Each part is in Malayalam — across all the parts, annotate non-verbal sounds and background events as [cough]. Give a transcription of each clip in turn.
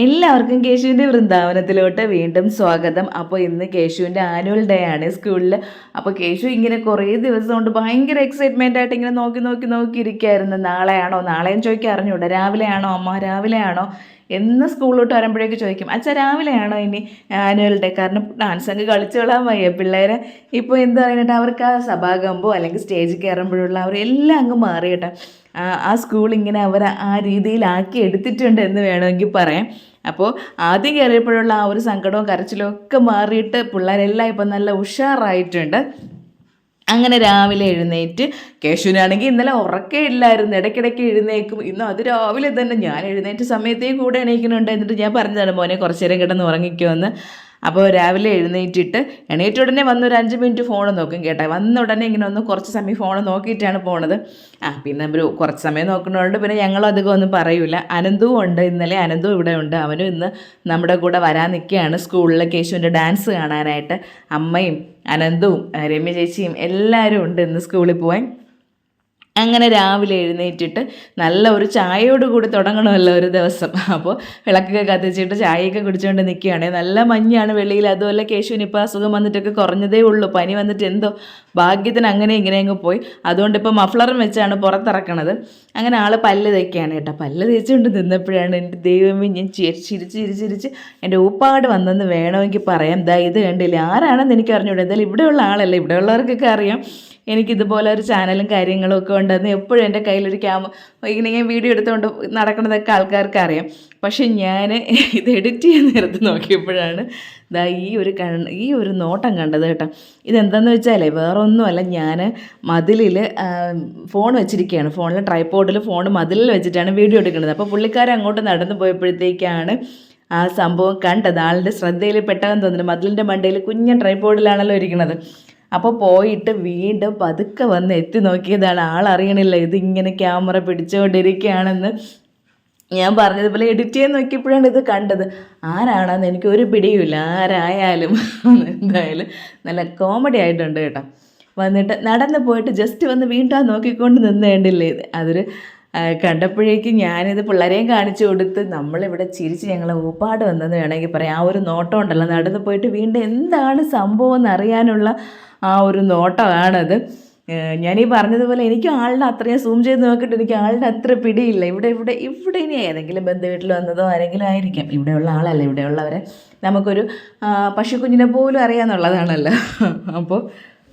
എല്ലാവർക്കും കേശുവിന്റെ വൃന്ദാവനത്തിലോട്ട് വീണ്ടും സ്വാഗതം. അപ്പോൾ ഇന്ന് കേശുവിന്റെ ആനുവൽ ഡേ ആണ് സ്കൂളിൽ. അപ്പോൾ കേശു ഇങ്ങനെ കുറേ ദിവസം കൊണ്ട് ഭയങ്കര എക്സൈറ്റ്മെന്റ് ആയിട്ട് ഇങ്ങനെ നോക്കി നോക്കി നോക്കി ഇരിക്കുകയായിരുന്നു നാളെയാണോ? നാളെയും ചോദിക്കാൻ അറിഞ്ഞൂടാ. രാവിലെയാണോ? അമ്മ രാവിലെ ആണോ എന്ന് സ്കൂളിലോട്ട് വരുമ്പോഴേക്ക് ചോദിക്കും. അച്ഛാ രാവിലെയാണോ ഇനി ആനുവൽ ഡേ? കാരണം ഡാൻസ് അങ്ങ് കളിച്ചോളാൻ വയ്യ പിള്ളേരെ. ഇപ്പോൾ എന്താ പറയുന്നത് അവർക്ക് ആ സഭാകമ്പോ അല്ലെങ്കിൽ സ്റ്റേജിൽ കയറുമ്പോഴുള്ള അവർ എല്ലാം അങ്ങ് മാറിയിട്ടെ ആ സ്കൂൾ ഇങ്ങനെ അവർ ആ രീതിയിലാക്കി എടുത്തിട്ടുണ്ട് എന്ന് വേണമെങ്കിൽ പറയാം. അപ്പോൾ ആദ്യം കയറിയപ്പോഴുള്ള ആ ഒരു സങ്കടവും കരച്ചിലും ഒക്കെ മാറിയിട്ട് പിള്ളേരെല്ലാം ഇപ്പം നല്ല ഉഷാറായിട്ടുണ്ട്. അങ്ങനെ രാവിലെ എഴുന്നേറ്റ് കേശുവിനാണെങ്കിൽ ഇന്നലെ ഉറക്കേ ഇല്ലായിരുന്നു. ഇടയ്ക്കിടയ്ക്ക് എഴുന്നേക്കും ഇന്ന് അത് രാവിലെ തന്നെ ഞാൻ എഴുന്നേറ്റ സമയത്തേ കൂടെ എണീക്കുന്നുണ്ട്. എന്നിട്ട് ഞാൻ പറഞ്ഞതാണ് മോനെ കുറച്ചേരം കിടന്ന് ഉറങ്ങിക്കുമെന്ന് അപ്പോൾ രാവിലെ എഴുന്നേറ്റിട്ട് എണീറ്റ ഉടനെ വന്ന് ഒരു അഞ്ച് മിനിറ്റ് ഫോൺ നോക്കും കേട്ടോ. വന്ന ഉടനെ ഇങ്ങനെ ഒന്ന് കുറച്ച് സമയം ഫോൺ നോക്കിയിട്ടാണ് പോണത്. ആ പിന്നെ ഒരു കുറച്ച് സമയം നോക്കുന്നതുകൊണ്ട് പിന്നെ ഞങ്ങളും അധികം ഒന്നും പറയൂല. അനന്തവും ഉണ്ട് ഇന്നലെ. അനന്തവും ഇവിടെ ഉണ്ട്. അവനും ഇന്ന് നമ്മുടെ കൂടെ വരാൻ നിൽക്കുകയാണ് സ്കൂളിലെ കേശുവിന്റെ ഡാൻസ് കാണാനായിട്ട്. അമ്മയും അനന്തവും രമ്യ ചേച്ചിയും എല്ലാവരും ഉണ്ട് ഇന്ന് സ്കൂളിൽ പോവാൻ. അങ്ങനെ രാവിലെ എഴുന്നേറ്റിട്ട് നല്ല ഒരു ചായയോട് കൂടി തുടങ്ങണമല്ലോ ഒരു ദിവസം. അപ്പോൾ വിളക്കൊക്കെ കത്തിച്ചിട്ട് ചായയൊക്കെ കുടിച്ചുകൊണ്ട് നിൽക്കുകയാണ് നല്ല മഞ്ഞാണ് വെളിയിൽ. അതുപോലെ കേശുവിന് ഇപ്പോൾ അസുഖം വന്നിട്ടൊക്കെ കുറഞ്ഞതേ ഉള്ളൂ. പനി വന്നിട്ട് എന്തോ ഭാഗ്യത്തിന് അങ്ങനെ ഇങ്ങനെ അങ്ങ് പോയി. അതുകൊണ്ട് ഇപ്പോൾ മഫ്ലറും വെച്ചാണ് പുറത്തിറക്കണത്. അങ്ങനെ ആൾ പല്ല് തേക്കുകയാണ് കേട്ടോ. പല്ല് തേച്ചുകൊണ്ട് നിന്നപ്പോഴാണ് എന്റെ ദൈവമേ ഞാൻ ചിരിച്ച് ചിരിച്ചിരിച്ച് ചിരിച്ച് ചിരിച്ച് എന്റെ ഊപ്പാട് വന്നെന്ന് വേണമെങ്കിൽ പറയാം. ദാ ഇത് കണ്ടില്ല? ആരാണെന്ന് എനിക്ക് അറിഞ്ഞൂടെ എന്തായാലും ഇവിടെയുള്ള ആളല്ല. ഇവിടെയുള്ളവർക്കൊക്കെ അറിയാം. എനിക്കിതുപോലെ ഒരു ചാനലും കാര്യങ്ങളും ഒക്കെ ഉണ്ടെന്ന് എപ്പോഴും എന്റെ കയ്യിലൊരു ക്യാമ ഇങ്ങനെ ഞാൻ വീഡിയോ എടുത്തുകൊണ്ട് നടക്കുന്നതൊക്കെ ആൾക്കാർക്ക് അറിയാം പക്ഷെ ഞാൻ ഇത് എഡിറ്റ് ചെയ്യാൻ നേരത്ത് നോക്കിയപ്പോഴാണ് ദാ ഈ ഒരു കണ് ഈ ഒരു നോട്ടം കണ്ടത് കേട്ടോ. ഇതെന്താണെന്ന് വെച്ചാലേ വേറൊന്നുമല്ല ഞാൻ മതിലിൽ ഫോൺ വെച്ചിരിക്കുകയാണ് ഫോണിൽ ട്രൈപ്പോർഡിൽ ഫോൺ മതിലിൽ വെച്ചിട്ടാണ് വീഡിയോ എടുക്കുന്നത്. അപ്പോൾ പുള്ളിക്കാരൻ അങ്ങോട്ട് നടന്നു പോയപ്പോഴത്തേക്കാണ് ആ സംഭവം കണ്ടത്. ആളുടെ ശ്രദ്ധയിൽ പെട്ടതെന്ന് തോന്നുന്നു. മതിലിന്റെ മണ്ടയിൽ കുഞ്ഞൻ ട്രൈപ്പോർഡിലാണല്ലോ ഇരിക്കുന്നത്. അപ്പോൾ പോയിട്ട് വീണ്ടും പതുക്കെ വന്ന് എത്തി നോക്കിയതാണ്. ആളറിയണില്ല ഇതിങ്ങനെ ക്യാമറ പിടിച്ചുകൊണ്ടിരിക്കുകയാണെന്ന് ഞാൻ പറഞ്ഞതുപോലെ എഡിറ്റ് ചെയ്യാൻ നോക്കിയപ്പോഴാണ് ഇത് കണ്ടത്. ആരാണെന്ന് എനിക്ക് ഒരു പിടിയുമില്ല. ആരായാലും [laughs] എന്തായാലും നല്ല കോമഡി ആയിട്ടുണ്ട് കേട്ടോ. വന്നിട്ട് നടന്ന് പോയിട്ട് ജസ്റ്റ് വന്ന് വീണ്ടും നോക്കിക്കൊണ്ട് നിന്നേണ്ടില്ലേ. ഇത് അതൊരു കണ്ടപ്പോഴേക്കും ഞാനിത് പിള്ളേരെയും കാണിച്ചു കൊടുത്ത് നമ്മളിവിടെ ചിരിച്ച് ഞങ്ങൾ ഊപ്പാട് വന്നെന്ന് വേണമെങ്കിൽ പറയാം. ആ ഒരു നോട്ടം ഉണ്ടല്ലോ. നടന്ന് പോയിട്ട് വീണ്ടും എന്താണ് സംഭവം എന്നറിയാനുള്ള ആ ഒരു നോട്ടമാണത്. ഞാനീ പറഞ്ഞതുപോലെ എനിക്ക് ആളുടെ അത്രയും സൂം ചെയ്ത് നോക്കിയിട്ട് എനിക്ക് ആളുടെ അത്ര പിടിയില്ല. ഇവിടെ ഇവിടെ ഇവിടെ ഇനി ഏതെങ്കിലും ബന്ധു വീട്ടിൽ വന്നതോ ആരെങ്കിലും ആയിരിക്കാം. ഇവിടെയുള്ള ആളല്ല ഇവിടെയുള്ളവരെ നമുക്കൊരു പശുക്കുഞ്ഞിനെ പോലും അറിയാമെന്നുള്ളതാണല്ലോ അപ്പോൾ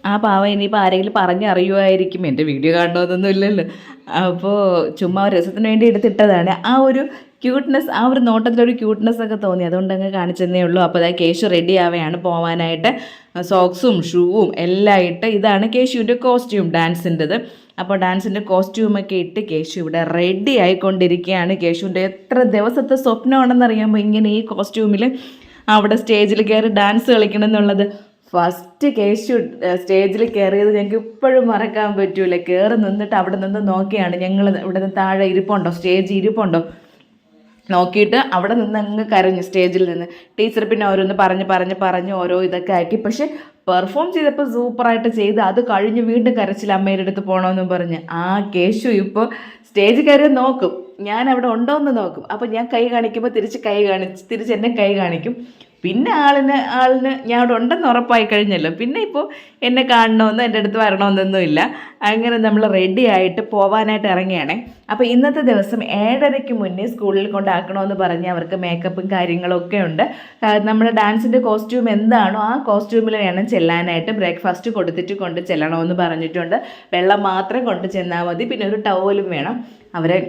ആ പാവം ഇനിയിപ്പോൾ ആരെങ്കിലും പറഞ്ഞറിയുമായിരിക്കും എന്റെ വീഡിയോ കാണണമെന്നൊന്നും ഇല്ലല്ലോ. അപ്പോൾ ചുമ്മാ രസത്തിന് വേണ്ടി എടുത്തിട്ടതാണ്. ആ ഒരു ക്യൂട്ട്നെസ് ആ ഒരു നോട്ടത്തിലൊരു ക്യൂട്ട്നെസ് ഒക്കെ തോന്നി. അതുകൊണ്ട് അങ്ങ് കാണിച്ചതേ ഉള്ളൂ. അപ്പോൾ അതായത് കേശു റെഡി ആവുകയാണ് പോവാനായിട്ട്. സോക്സും ഷൂവും എല്ലാം ഇട്ട് ഇതാണ് കേശുവിന്റെ കോസ്റ്റ്യൂം ഡാൻസിന്റെത് അപ്പോൾ ഡാൻസിന്റെ കോസ്റ്റ്യൂമൊക്കെ ഇട്ട് കേശു ഇവിടെ റെഡി ആയിക്കൊണ്ടിരിക്കുകയാണ് കേശുവിന്റെ എത്ര ദിവസത്തെ സ്വപ്നമാണെന്നറിയുമ്പോൾ ഇങ്ങനെ ഈ കോസ്റ്റ്യൂമിൽ അവിടെ സ്റ്റേജിൽ കയറി ഡാൻസ് കളിക്കണം എന്നുള്ളത്. ഫസ്റ്റ് കേശു സ്റ്റേജിൽ കയറിയത് ഞങ്ങൾക്ക് ഇപ്പോഴും മറക്കാൻ പറ്റൂല. കയറി നിന്നിട്ട് അവിടെ നിന്ന് നോക്കിയാണ് ഞങ്ങൾ ഇവിടെ നിന്ന് താഴെ ഇരിപ്പുണ്ടോ? സ്റ്റേജ് ഇരിപ്പുണ്ടോ? നോക്കിയിട്ട് അവിടെ നിന്ന് അങ്ങ് കരഞ്ഞു സ്റ്റേജിൽ നിന്ന്. ടീച്ചർ പിന്നെ ഓരോന്ന് പറഞ്ഞ് പറഞ്ഞ് പറഞ്ഞ് ഓരോ ഇതൊക്കെ ആക്കി. പക്ഷെ പെർഫോം ചെയ്തപ്പോൾ സൂപ്പറായിട്ട് ചെയ്ത് അത് കഴിഞ്ഞ് വീണ്ടും കരച്ചിൽ അമ്മയുടെ അടുത്ത് പോകണമെന്നും പറഞ്ഞ്. ആ കേശു ഇപ്പോൾ സ്റ്റേജ് കയറി നോക്കും. ഞാൻ അവിടെ ഉണ്ടോ എന്ന് നോക്കും. അപ്പോൾ ഞാൻ കൈ കാണിക്കുമ്പോൾ തിരിച്ച് കൈ കാണിച്ച് തിരിച്ച് എന്നെ കൈ കാണിക്കും. പിന്നെ ആളിന് ആളിന് ഞാൻ അവിടെ ഉണ്ടെന്ന് ഉറപ്പായി കഴിഞ്ഞല്ലോ. പിന്നെ ഇപ്പോൾ എന്നെ കാണണമെന്നോ എന്റെ അടുത്ത് വരണമെന്നൊന്നുമില്ല അങ്ങനെ നമ്മൾ റെഡി ആയിട്ട് പോവാനായിട്ട് ഇറങ്ങിയാണേ. അപ്പോൾ ഇന്നത്തെ ദിവസം ഏഴരയ്ക്ക് മുന്നേ സ്കൂളിൽ കൊണ്ടാക്കണമെന്ന് പറഞ്ഞ് അവർക്ക് മേക്കപ്പും കാര്യങ്ങളൊക്കെ ഉണ്ട്. നമ്മുടെ ഡാൻസിന്റെ കോസ്റ്റ്യൂം എന്താണോ ആ കോസ്റ്റ്യൂമിൽ വേണം ചെല്ലാനായിട്ട്. ബ്രേക്ക്ഫാസ്റ്റ് കൊടുത്തിട്ട് കൊണ്ട് ചെല്ലണമെന്ന് പറഞ്ഞിട്ടുണ്ട്. വെള്ളം മാത്രം കൊണ്ട് ചെന്നാൽ മതി. പിന്നെ ഒരു ടവലും വേണം. അവരെ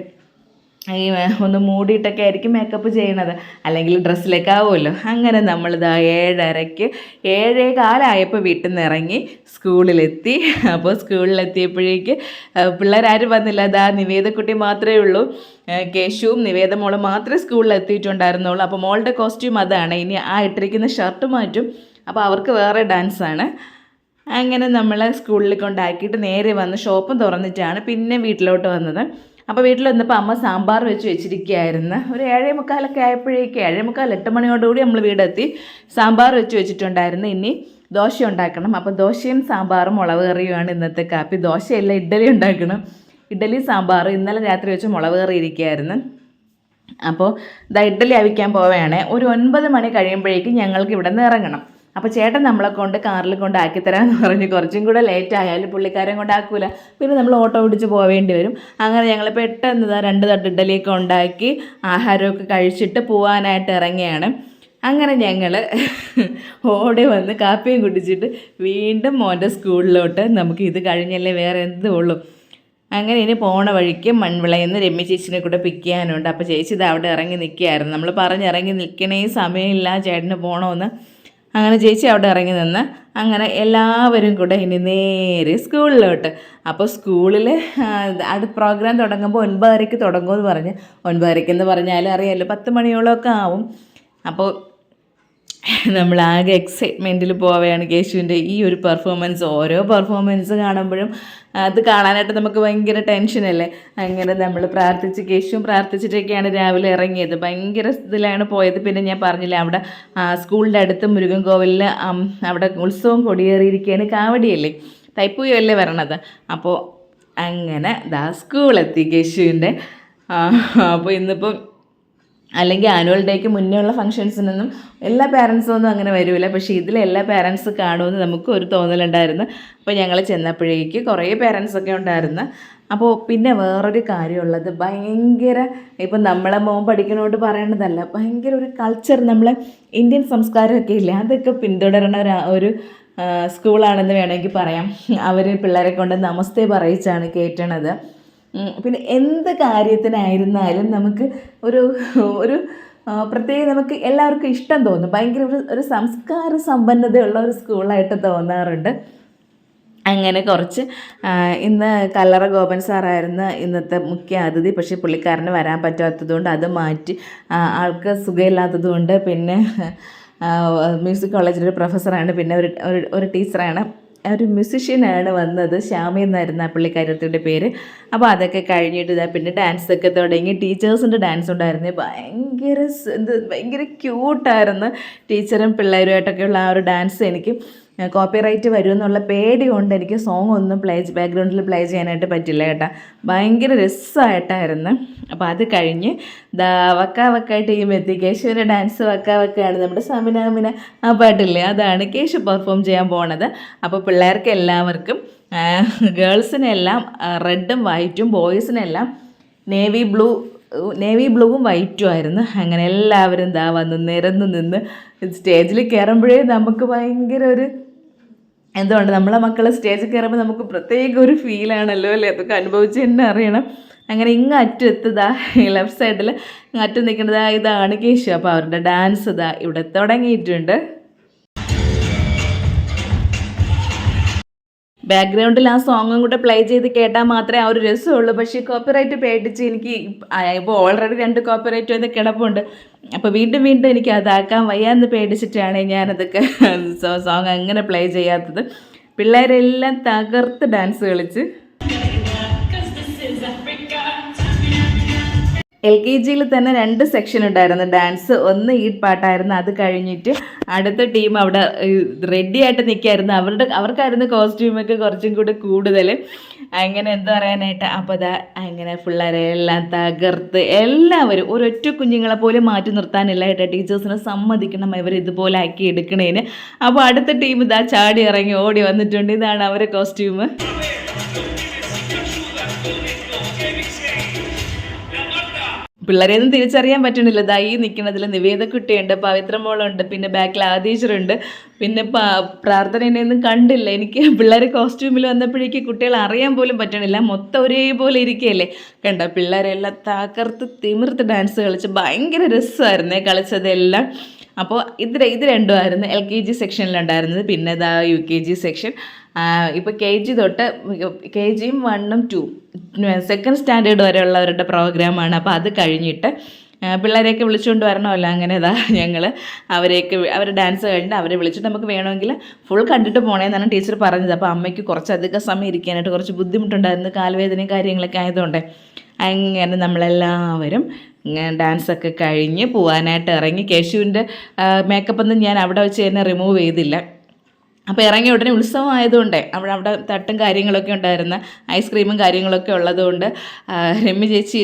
ഈ ഒന്ന് മൂടിയിട്ടൊക്കെ ആയിരിക്കും മേക്കപ്പ് ചെയ്യണത്. അല്ലെങ്കിൽ ഡ്രസ്സിലേക്ക് ആവുമല്ലോ. അങ്ങനെ നമ്മളിതാ ഏഴരയ്ക്ക് ഏഴേ കാലമായപ്പോൾ വീട്ടിൽ നിന്ന് ഇറങ്ങി സ്കൂളിലെത്തി. അപ്പോൾ സ്കൂളിലെത്തിയപ്പോഴേക്ക് പിള്ളേരാരും വന്നില്ല. അതാ നിവേദക്കുട്ടി മാത്രമേ ഉള്ളൂ. കേശുവും നിവേദ മോളും മാത്രമേ സ്കൂളിൽ എത്തിയിട്ടുണ്ടായിരുന്നുള്ളൂ. അപ്പോൾ മോളുടെ കോസ്റ്റ്യൂം അതാണ്. ഇനി ആ ഇട്ടിരിക്കുന്ന ഷർട്ട് മാറ്റും. അപ്പോൾ അവർക്ക് വേറെ ഡാൻസാണ് അങ്ങനെ നമ്മളെ സ്കൂളിൽ കൊണ്ടാക്കിയിട്ട് നേരെ വന്ന് ഷോപ്പും തുറന്നിട്ടാണ് പിന്നെ വീട്ടിലോട്ട് വന്നത്. അപ്പോൾ വീട്ടിൽ വന്നപ്പോൾ അമ്മ സാമ്പാർ വെച്ച് വെച്ചിരിക്കുകയായിരുന്നു. ഒരു ഏഴേ മുക്കാലൊക്കെ ആയപ്പോഴേക്ക് ഏഴേ മുക്കാൽ എട്ട് മണിയോടുകൂടി നമ്മൾ വീടെത്തി. സാമ്പാർ വെച്ച് വെച്ചിട്ടുണ്ടായിരുന്നു. ഇനി ദോശ ഉണ്ടാക്കണം. അപ്പോൾ ദോശയും സാമ്പാറും മുളക് കറിയുമാണ് ഇന്നത്തെ കാപ്പി. ദോശയല്ല ഇഡ്ഡലി ഉണ്ടാക്കണം. ഇഡ്ഡലി സാമ്പാർ. ഇന്നലെ രാത്രി വെച്ച് മുളക് കറി ഇരിക്കുകയായിരുന്നു. അപ്പോൾ ഇതാ ഇഡ്ഡലി അവിക്കാൻ പോവുകയാണേ. ഒരു ഒൻപത് മണി കഴിയുമ്പോഴേക്കും ഞങ്ങൾക്ക് ഇവിടെ നിന്ന് ഇറങ്ങണം. അപ്പോൾ ചേട്ടൻ നമ്മളെ കൊണ്ട് കാറിൽ കൊണ്ട് ആക്കിത്തരാമെന്ന് പറഞ്ഞ് കുറച്ചും കൂടെ ലേറ്റ് ആയാലും പുള്ളിക്കാരൻ കൊണ്ടാക്കൂല പിന്നെ നമ്മൾ ഓട്ടോ പിടിച്ച് പോവേണ്ടി വരും. അങ്ങനെ ഞങ്ങൾ പെട്ടെന്ന് രണ്ട് തട്ട് ഇഡലിയൊക്കെ ഉണ്ടാക്കി ആഹാരമൊക്കെ കഴിച്ചിട്ട് പോകാനായിട്ട് ഇറങ്ങിയാണ്. അങ്ങനെ ഞങ്ങൾ ഓടി വന്ന് കാപ്പിയും കുടിച്ചിട്ട് വീണ്ടും മോന്റെ സ്കൂളിലോട്ട്. നമുക്ക് ഇത് കഴിഞ്ഞല്ലേ വേറെ എന്ത് ഉള്ളൂ. അങ്ങനെ ഇനി പോണ വഴിക്ക് മൺവിളയിൽ നിന്ന് രമ്യ ചേച്ചിനെ കൂടെ പിക്ക് ചെയ്യാനുണ്ട്. അപ്പോൾ ചേച്ചി ഇത് അവിടെ ഇറങ്ങി നിൽക്കുകയായിരുന്നു. നമ്മൾ പറഞ്ഞിറങ്ങി നിൽക്കണേ സമയമില്ല. ചേട്ടന് പോകണമെന്ന് അങ്ങനെ ചേച്ചി അവിടെ ഇറങ്ങി നിന്ന് അങ്ങനെ എല്ലാവരും കൂടെ ഇനി നേരെ സ്കൂളിലോട്ട്. അപ്പോൾ സ്കൂളിൽ അടുത്ത പ്രോഗ്രാം തുടങ്ങുമ്പോൾ ഒൻപതരയ്ക്ക് തുടങ്ങുമെന്ന് പറഞ്ഞ്. ഒൻപതരയ്ക്കെന്ന് പറഞ്ഞാൽ അറിയാമല്ലോ പത്ത് മണിയോളമൊക്കെ ആവും. അപ്പോൾ നമ്മൾ ആകെ എക്സൈറ്റ്മെന്റിൽ പോവുകയാണ് കേശുവിന്റെ ഈ ഒരു പെർഫോമൻസ് ഓരോ പെർഫോമൻസ് കാണുമ്പോഴും അത് കാണാനായിട്ട് നമുക്ക് ഭയങ്കര ടെൻഷനല്ലേ അങ്ങനെ നമ്മൾ പ്രാർത്ഥിച്ച് കേശുവും പ്രാർത്ഥിച്ചിട്ടൊക്കെയാണ് രാവിലെ ഇറങ്ങിയത്. ഭയങ്കര ഇതിലാണ് പോയത്. പിന്നെ ഞാൻ പറഞ്ഞില്ല അവിടെ സ്കൂളിന്റെ അടുത്ത് മുരുകൻ കോവിലിൽ അവിടെ ഉത്സവം കൊടിയേറിയിരിക്കുകയാണ് കാവടിയല്ലേ? തൈപ്പൂയല്ലേ വരണത്? അപ്പോൾ അങ്ങനെ ദാ സ്കൂളെത്തി കേശുവിന്റെ. അപ്പോൾ ഇന്നിപ്പം അല്ലെങ്കിൽ ആനുവൽ ഡേക്ക് മുന്നേ ഉള്ള ഫംഗ്ഷൻസിനൊന്നും എല്ലാ പാരൻസും ഒന്നും അങ്ങനെ വരില്ല പക്ഷേ ഇതിൽ എല്ലാ പാരൻസ് കാണുമെന്ന് നമുക്ക് ഒരു തോന്നലുണ്ടായിരുന്നു. അപ്പോൾ ഞങ്ങൾ ചെന്നപ്പോഴേക്ക് കുറേ പാരൻസൊക്കെ ഉണ്ടായിരുന്നു. അപ്പോൾ പിന്നെ വേറൊരു കാര്യമുള്ളത് ഭയങ്കര ഇപ്പം നമ്മളെ മോൻ പഠിക്കണോട്ട് പറയേണ്ടതല്ല ഭയങ്കര ഒരു കൾച്ചർ നമ്മളെ ഇന്ത്യൻ സംസ്കാരമൊക്കെ ഇല്ല? അതൊക്കെ പിന്തുടരണ ഒരു സ്കൂളാണെന്ന് വേണമെങ്കിൽ പറയാം. അവർ പിള്ളേരെ കൊണ്ട് നമസ്തേ പറയിച്ചാണ് കയറ്റണത് പിന്നെ എന്ത് കാര്യത്തിനായിരുന്നാലും നമുക്ക് ഒരു ഒരു പ്രത്യേകം നമുക്ക് എല്ലാവർക്കും ഇഷ്ടം തോന്നും. ഭയങ്കര ഒരു ഒരു സംസ്കാര സമ്പന്നതയുള്ള ഒരു സ്കൂളായിട്ട് തോന്നാറുണ്ട്. അങ്ങനെ കുറച്ച് ഇന്ന് കല്ലറ ഗോപൻ സാറായിരുന്നു ഇന്നത്തെ മുഖ്യ അതിഥി. പക്ഷേ പുള്ളിക്കാരന് വരാൻ പറ്റാത്തതുകൊണ്ട് അത് മാറ്റി ആൾക്ക് സുഖമില്ലാത്തതുകൊണ്ട് പിന്നെ മ്യൂസിക് കോളേജിലൊരു പ്രൊഫസറാണ്. പിന്നെ ഒരു ഒരു ടീച്ചറാണ്. ഒരു മ്യൂസിഷ്യനാണ് വന്നത്. ശ്യാമി എന്നായിരുന്നു ആ പുള്ളിക്കാരത്തിന്റെ പേര്. അപ്പോൾ അതൊക്കെ കഴിഞ്ഞിട്ട് ഇതാ പിന്നെ ഡാൻസ് ഒക്കെ തുടങ്ങി. ടീച്ചേഴ്സിന്റെ ഡാൻസ് ഉണ്ടായിരുന്നു. ഭയങ്കര എന്ത് ഭയങ്കര ക്യൂട്ടായിരുന്നു ടീച്ചറും പിള്ളേരുമായിട്ടൊക്കെയുള്ള ആ ഒരു ഡാൻസ് എനിക്ക് കോപ്പിറൈറ്റ് വരുമെന്നുള്ള പേടി കൊണ്ട് എനിക്ക് സോങ് ഒന്നും പ്ലേ ബാക്ക്ഗ്രൗണ്ടിൽ പ്ലേ ചെയ്യാനായിട്ട് പറ്റില്ല കേട്ടോ. ഭയങ്കര രസമായിട്ടായിരുന്നു അപ്പോൾ അത് കഴിഞ്ഞ് വക്ക വക്ക ടീം എത്തി. കേശുവിന്റെ ഡാൻസ് വക്ക വക്കയാണ് നമ്മുടെ സമിനാമിന ആ പാട്ടില്ലേ? അതാണ് കേശു പെർഫോം ചെയ്യാൻ പോണത്. അപ്പോൾ പിള്ളേർക്ക് എല്ലാവർക്കും ഗേൾസിനെല്ലാം റെഡും വൈറ്റും ബോയ്സിനെല്ലാം നേവി ബ്ലൂ നേവി ബ്ലൂവും വൈറ്റും ആയിരുന്നു. അങ്ങനെ എല്ലാവരും ദാ വന്ന് നിരന്ന് നിന്ന് സ്റ്റേജിൽ കയറുമ്പോഴേ നമുക്ക് ഭയങ്കര ഒരു എന്തുകൊണ്ട് നമ്മളെ മക്കൾ സ്റ്റേജിൽ കയറുമ്പോൾ നമുക്ക് പ്രത്യേക ഒരു ഫീലാണല്ലോ അല്ലേ? അതൊക്കെ അനുഭവിച്ച് തന്നെ അറിയണം. അങ്ങനെ ഇങ്ങ് അറ്റെത്തുതാ ലെഫ്റ്റ് സൈഡിൽ അറ്റം നിൽക്കുന്നതാ ഇതാണ് കേശു. അപ്പോൾ അവരുടെ ഡാൻസ് ഇതാ ഇവിടെ തുടങ്ങിയിട്ടുണ്ട്. ബാക്ക്ഗ്രൗണ്ടിൽ ആ സോങ്ങും കൂടെ പ്ലേ ചെയ്ത് കേട്ടാൽ മാത്രമേ ആ ഒരു രസമുള്ളൂ. പക്ഷേ കോപ്പിറൈറ്റ് പേടിച്ച് എനിക്ക് ഇപ്പോൾ ഓൾറെഡി രണ്ട് കോപ്പിറൈറ്റ് ഇത് കിടപ്പുണ്ട്. അപ്പോൾ വീണ്ടും വീണ്ടും എനിക്ക് അതാക്കാൻ വയ്യാന്ന് പേടിച്ചിട്ടാണ് ഞാനതൊക്കെ [laughs] സോങ് അങ്ങനെ പ്ലേ ചെയ്യാത്തത്. പിള്ളേരെല്ലാം തകർത്ത് ഡാൻസ് കളിച്ച്. എൽ കെ ജിയിൽ തന്നെ രണ്ട് സെക്ഷൻ ഉണ്ടായിരുന്നു. ഡാൻസ് ഒന്ന് ഈ പാട്ടായിരുന്നു. അത് കഴിഞ്ഞിട്ട് അടുത്ത ടീം അവിടെ റെഡി ആയിട്ട് നിൽക്കായിരുന്നു അവരുടെ അവർക്കായിരുന്നു കോസ്റ്റ്യൂമൊക്കെ കുറച്ചും കൂടി കൂടുതൽ അങ്ങനെ എന്താ പറയാനായിട്ട്? അപ്പോൾ അതാ അങ്ങനെ പിള്ളേരെ എല്ലാം തകർത്ത് എല്ലാവരും ഒരൊറ്റ കുഞ്ഞുങ്ങളെ പോലും മാറ്റി നിർത്താനില്ല കേട്ടോ. ടീച്ചേഴ്സിനെ സമ്മതിക്കണം ഇവർ ഇതുപോലെ ആക്കി എടുക്കണേന്. അപ്പോൾ അടുത്ത ടീം ഇതാ ചാടി ഇറങ്ങി ഓടി വന്നിട്ടുണ്ട്. ഇതാണ് അവരുടെ കോസ്റ്റ്യൂം പിള്ളേരെയൊന്നും തിരിച്ചറിയാൻ പറ്റണില്ല. ദാ ഈ നിൽക്കുന്നതിൽ നിവേദക്കുട്ടിയുണ്ട് പവിത്രമോളുണ്ട് പിന്നെ ബാക്കിൽ ആദീശ്വറുണ്ട് പിന്നെ പ്രാർത്ഥനയൊന്നും കണ്ടില്ല. എനിക്ക് പിള്ളേർ കോസ്റ്റ്യൂമിൽ വന്നപ്പോഴേക്ക് കുട്ടികൾ അറിയാൻ പോലും പറ്റണില്ല. മൊത്തം ഒരേപോലെ ഇരിക്കുകയല്ലേ കണ്ട പിള്ളേരെല്ലാം തകർത്ത് തിമിർത്ത് ഡാൻസ് കളിച്ച് ഭയങ്കര രസമായിരുന്നേ കളിച്ചതെല്ലാം. അപ്പോൾ ഇത് ഇത് രണ്ടുമായിരുന്നു എൽ കെ ജി സെക്ഷനിലുണ്ടായിരുന്നത്. പിന്നെ ഇതാ യു കെ ജി സെക്ഷൻ. ഇപ്പോൾ കെ ജി തൊട്ട് കെ ജിയും വണ്ണും ടു സെക്കൻഡ് സ്റ്റാൻഡേർഡ് വരെയുള്ളവരുടെ പ്രോഗ്രാമാണ് അപ്പോൾ അത് കഴിഞ്ഞിട്ട് പിള്ളേരെയൊക്കെ വിളിച്ചുകൊണ്ട് വരണമല്ലോ അങ്ങനെ ഇതാ ഞങ്ങൾ അവരെയൊക്കെ അവർ ഡാൻസ് കഴിഞ്ഞിട്ട് അവരെ വിളിച്ചിട്ട് നമുക്ക് വേണമെങ്കിൽ ഫുൾ കണ്ടിട്ട് പോകണമെന്നാണ് ടീച്ചർ പറഞ്ഞത്. അപ്പോൾ അമ്മയ്ക്ക് കുറച്ചധികം സമയം ഇരിക്കാനായിട്ട് കുറച്ച് ബുദ്ധിമുട്ടുണ്ടായിരുന്നു കാൽവേദനയും കാര്യങ്ങളൊക്കെ ആയതുകൊണ്ട്. അങ്ങനെ നമ്മളെല്ലാവരും ഡാൻസൊക്കെ കഴിഞ്ഞ് പോകാനായിട്ട് ഇറങ്ങി. കേശുവിന്റെ മേക്കപ്പൊന്നും ഞാൻ അവിടെ വെച്ച് തന്നെ റിമൂവ് ചെയ്തില്ല. അപ്പോൾ ഇറങ്ങിയ ഉടനെ ഉത്സവം ആയതുകൊണ്ട് അവിടെ അവിടെ തട്ടും കാര്യങ്ങളൊക്കെ ഉണ്ടായിരുന്ന ഐസ്ക്രീമും കാര്യങ്ങളൊക്കെ ഉള്ളതുകൊണ്ട് രമ്യ ചേച്ചി